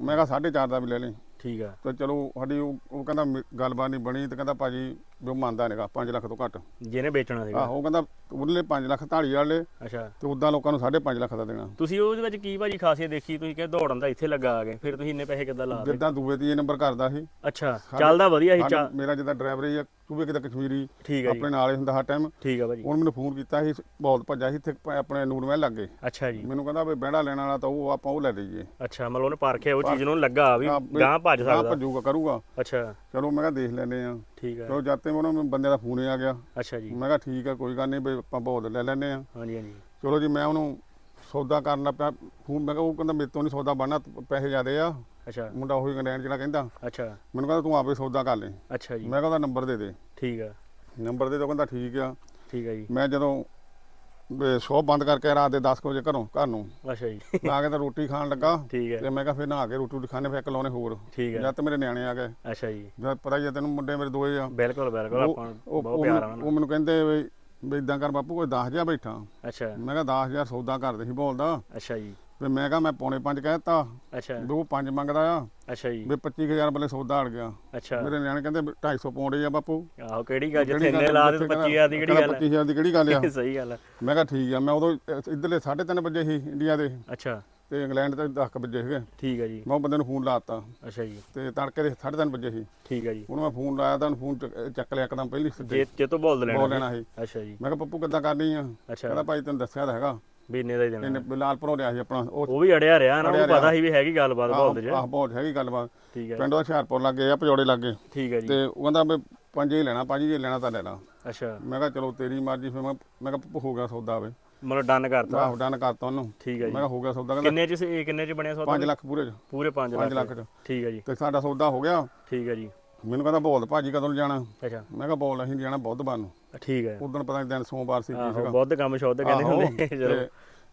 ਮੈਂ ਕਿਹਾ 4.5 ਦਾ ਵੀ ਲੈ ਲਈ। ਠੀਕ ਆ। ਤੇ ਚਲੋ ਸਾਡੀ ਉਹ ਉਹ ਕਹਿੰਦਾ ਮੇ- ਗੱਲਬਾਤ ਨਹੀਂ ਬਣੀ ਤੇ ਕਹਿੰਦਾ ਭਾਜੀ ਵੀ ਉਹ ਮੰਨਦਾ ਨਹੀਂਗਾ 5 ਲੱਖ ਤੋਂ ਘੱਟ। ਜਿਹਨੇ ਵੇਚਣਾ ਸੀਗਾ। ਆਹੋ ਉਹ ਕਹਿੰਦਾ ਉਹਨੇ 5 ਲੱਖ ਢਾਲੀ ਵਾਲੇ ਅੱਛਾ। ਤੇ ਉਦਾਂ ਲੋਕਾਂ ਨੂੰ 5.5 ਲੱਖ ਦਾ ਦੇਣਾ। ਤੁਸੀਂ ਉਹਦੇ ਵਿੱਚ ਕੀ ਭਾਜੀ ਖਾਸੀਅਤ ਦੇਖੀ? ਤੁਸੀਂ ਕਿ ਦੌੜਨ ਦਾ ਇੱਥੇ ਲੱਗਾ ਆ ਗਏ ਫਿਰ ਤੁਸੀਂ ਇੰਨੇ ਪੈਸੇ ਕਿੱਦਾਂ ਲਾ ਦੇ ਜਿੱਦਾਂ ਦੂਏ ਤੀਏ ਨੰਬਰ ਕਰਦਾ ਸੀ। ਅੱਛਾ ਚੱਲਦਾ ਵਧੀਆ ਸੀ ਚਾ ਸਾਡਾ- ਮੇਰਾ ਜਿੱਦਾਂ ਡਰਾਈਵਰ ਹੀ ਆ ਤੂੰ ਵੀ ਕਿਤੇ ਕਸ਼ਮੀਰੀ ਠੀਕ ਹੈ ਜੀ। ਆਪਣੇ ਨਾਲ ਹੀ ਹੁੰਦਾ ਹਰ ਟਾਈਮ ਠੀਕ ਆ ਭਾਜੀ। ਉਹਨੇ ਮੈਨੂੰ ਫੋਨ ਕੀਤਾ ਸੀ ਬਹੁਤ ਭੱਜਾ ਸੀ ਇੱਥੇ ਆਪਣੇ ਨੂਰਮਹਿਲ ਲੱਗੇ। ਅੱਛਾ ਜੀ। ਮੈਨੂੰ ਕਹਿੰਦਾ ਵੀ ਬਹਿੜਾ ਲੈਣ ਵਾਲਾ ਤਾਂ ਉਹ ਆਪਾਂ ਉਹ ਲੈ ਲਈਏ। ਅੱਛਾ ਮਤਲਬ ਉਹਨੇ ਪਰਖਿਆ ਉਹ ਚੀਜ਼ ਨੂੰ ਲੱਗਾ ਵੀ ਹਾਂ, ਗਾਂ ਭੱਜ ਸਕਦਾ। ਭੱਜੂਗਾ ਕਰੂਗਾ। ਅੱਛਾ। ਚਲੋ ਮੈਂ ਕਿਹਾ ਦੇਖ ਲੈਨੇ ਆ ਠੀਕ ਆ ਚਲੋ ਜਾਤੇ ਉਹਨਾਂ ਨੂੰ ਬੰਦੇ ਦਾ ਫੋਨ ਆ ਗਿਆ। ਅੱਛਾ ਜੀ। ਮੈਂ ਕਿਹਾ ਠੀਕ ਆ ਕੋਈ ਗੱਲ ਨਹੀਂ ਵੀ ਆਪਾਂ ਬਹੁਤ ਲੈ ਲੈਨੇ ਆ ਹਾਂਜੀ ਹਾਂਜੀ। ਚਲੋ ਜੀ ਮੈਂ ਉਹਨੂੰ ਸੌਦਾ ਕਰਨ ਪਿਆ ਫੋਨ ਮੈਂ ਕਿਹਾ ਉਹ ਕਹਿੰਦਾ ਮੇਰੇ ਤੋਂ ਨਹੀਂ ਸੌਦਾ ਬਣਨਾ ਪੈਸੇ ਜ਼ਿਆਦੇ ਆ। ਅੱਛਾ। ਮੁੰਡਾ ਉਹੀ ਇੰਗਲੈਂਡ ਜਿਹੜਾ ਕਹਿੰਦਾ। ਅੱਛਾ। ਮੈਨੂੰ ਕਹਿੰਦਾ ਤੂੰ ਆਪੇ ਸੌਦਾ ਕਰ ਲੈ। ਅੱਛਾ ਜੀ। ਮੈਂ ਕਹਿੰਦਾ ਨੰਬਰ ਦੇ ਦੇ। ਠੀਕ ਆ। ਨੰਬਰ ਦੇ ਦੋ ਕਹਿੰਦਾ ਠੀਕ ਆ। ਠੀਕ ਆ ਜੀ। ਮੈਂ ਜਦੋਂ ਸ਼ੋਪ ਬੰਦ ਕਰਕੇ ਰਾਤ ਦੇ 10 ਕੁ ਵਜੇ ਘਰੋਂ ਘਰ ਨੂੰ। ਅੱਛਾ ਜੀ। ਆ ਕੇ ਤਾਂ ਰੋਟੀ ਖਾਣ ਲੱਗਾ। ਠੀਕ ਹੈ ਤੇ ਮੈਂ ਕਿਹਾ ਫਿਰ ਨਹਾ ਕੇ ਰੋਟੀ ਰੂਟੀ ਖਾਣੇ ਫਿਰ ਇੱਕ ਲਾਉਣੇ ਹੋਰ। ਠੀਕ ਹੈ ਜਦ ਤੇ ਮੇਰੇ ਨਿਆਣੇ ਆ ਗਏ। ਅੱਛਾ ਜੀ। ਜਦ ਪਤਾ ਹੀ ਆ ਤੈਨੂੰ ਮੁੰਡੇ ਮੇਰੇ ਦੋਏ ਆ। ਬਿਲਕੁਲ ਬਿਲਕੁਲ। ਆਪਾਂ ਬਹੁਤ ਪਿਆਰ ਆ ਉਹ ਮੈਨੂੰ ਕਹਿੰਦੇ ਵੀ ਵੀ ਇਦਾਂ ਕਰ ਬਾਪੂ ਕੋਈ 10000 ਬੈਠਾ। ਅੱਛਾ। ਮੈਂ ਕਿਹਾ 10000 ਸੌਦਾ ਕਰਦੇ ਸੀ ਬੋਲਦਾ। ਅੱਛਾ ਜੀ। ਵੀ ਮੈਂ ਕਿਹਾ ਮੈਂ ਪੌਣੇ ਪੰਜ ਕਹਿਤਾ ਅੱਛਾ। ਵੀ ਉਹ ਪੰਜ ਮੰਗਦਾ ਆ। ਅੱਛਾ ਜੀ। ਵੀ 25000 ਬੱਲੇ ਸੌਦਾ ਅੜ ਗਿਆ। ਅੱਛਾ। ਮੇਰੇ ਨਿਆਣੇ ਕਹਿੰਦੇ ਵੀ 250 ਪਾਉਂਦੇ ਆ ਬਾਪੂ। ਆਹੋ ਕਿਹੜੀ ਗੱਲ ਜਿੱਥੇ ਇੰਨੇ ਲਾ ਦੇ ਜਿੱਥੇ 25000 ਦੀ ਕਿਹੜੀ ਗੱਲ 25000 ਦੀ ਕਿਹੜੀ ਗੱਲ ਆ? ਸਹੀ ਗੱਲ ਮੈਂ ਕਿਹਾ ਠੀਕ ਆ ਮੈਂ ਉਦੋਂ ਇੱਧਰਲੇ 3:30 ਵਜੇ ਸੀ ਇੰਡੀਆ ਦੇ। ਅੱਛਾ। ਤੇ ਇੰਗਲੈਂਡ ਤੇ 10 ਵਜੇ ਸੀਗੇ। ਠੀਕ ਹੈ ਜੀ। ਮੈਂ ਉਹ ਬੰਦੇ ਨੂੰ ਫੋਨ ਲਾਤਾ ਅੱਛਾ ਜੀ। ਤੇ ਤੜਕੇ ਦੇ 3:30 ਵਜੇ ਸੀ। ਠੀਕ ਹੈ ਜੀ। ਉਹਨੂੰ ਮੈਂ ਫੋਨ ਲਾਇਆ ਤਾਂ ਫੋਨ ਚੱਕ- ਲਿਆ ਇੱਕਦਮ ਪਹਿਲੀ ਸਿੱਧੇ। ਜੇ ਜੇ ਤੋਂ ਬੋਲ ਲੈਣਾ ਬੋਲ ਲੈਣਾ ਸੀ। ਅੱਛਾ ਜੀ। ਮੈਂ ਕਿਹਾ ਪੱਪੂ ਕਿੱਦਾਂ ਕਰਨੀ ਆ? ਅੱਛਾ। ਕਹਿੰਦਾ ਭਾਈ ਤੈਨੂੰ ਦੱਸਿਆ ਤਾਂ ਹੈਗਾ। ਵੀ ਇੰਨੇ ਦਾ ਹੀ ਦੇਣਾ। ਇਹਨੇ ਲਾਲਪੁਰੋਂ ਲਿਆ ਸੀ ਆਪਣਾ। ਉਹ ਉਹ ਵੀ ਅੜਿਆ ਰਿਹਾ ਨਾ ਉਹ ਪਤਾ। ਸੀ ਵੀ ਹੈਗੀ ਗੱਲਬਾਤ ਬੋਲਦੇ ਜੇ। ਆਹ ਬਹੁਤ ਹੈਗੀ ਗੱਲਬਾਤ। ਠੀਕ ਹੈ ਪਿੰਡ ਦਾ ਹੁਸ਼ਿਆਰਪੁਰ ਲੱਗੇ ਆ ਪਜੋੜੇ ਲੱਗੇ। ਠੀਕ ਹੈ ਜੀ। ਤੇ ਉਹ ਕਹਿੰਦਾ ਵੀ ਪੰਜ ਹੀ ਲੈਣਾ ਭਾਜੀ ਜੇ ਲੈਣਾ ਤਾਂ ਲੈ ਲਾ। ਅੱਛਾ। ਮੈਂ ਕਿਹਾ ਚਲੋ ਤੇਰੀ ਮਰਜ਼ੀ ਫਿਰ ਮੈਂ ਮੈਂ ਕਿਹਾ ਪੱਪੂ ਹੋ ਗਿਆ ਸੌਦਾ ਵੇ। ਮਤਲਬ ਡਨ ਕਰਤਾ? ਆਹੋ ਡਨ ਕਰਤਾ ਉਹਨੂੰ। ਠੀਕ ਹੈ ਮੈਂ ਜੀ ਕਿਹਾ ਹੋ ਗਿਆ ਸੌਦਾ ਕਹਿੰਦਾ ਕਿੰਨੇ ਚ ਇਹ ਕਿੰਨੇ ਚ ਬਣਿਆ ਸੌਦਾ? 5 ਲੱਖ ਪੂਰੇ ਚ। ਪੂਰੇ 5 5 ਲੱਖ ਚ। ਠੀਕ ਹੈ ਜੀ। ਤੇ ਸਾਡਾ ਸੌਦਾ ਹੋ ਗਿਆ। ਠੀਕ ਹੈ ਜੀ। ਮੈਨੂੰ ਕਹਿੰਦਾ ਬੋਲ ਭਾਜੀ ਕਦੋਂ ਜਾਣਾ? ਅੱਛਾ। ਮੈਂ ਕਿਹਾ ਬੋਲ ਅਸੀਂ ਜਾਣਾ ਬੁੱਧਵਾਰ ਨੂੰ। ਠੀਕ ਹੈ ਉਦੋਂ ਪਤਾ ਨਹੀਂ ਦਿਨ ਸੋਮਵਾਰ ਸੀ ਕੀ ਸੀਗਾ। ਬਹੁਤ ਕੰਮ ਸ਼ੌਦ ਕਹਿੰਦੇ ਹੁੰਦੇ ਚਲੋ।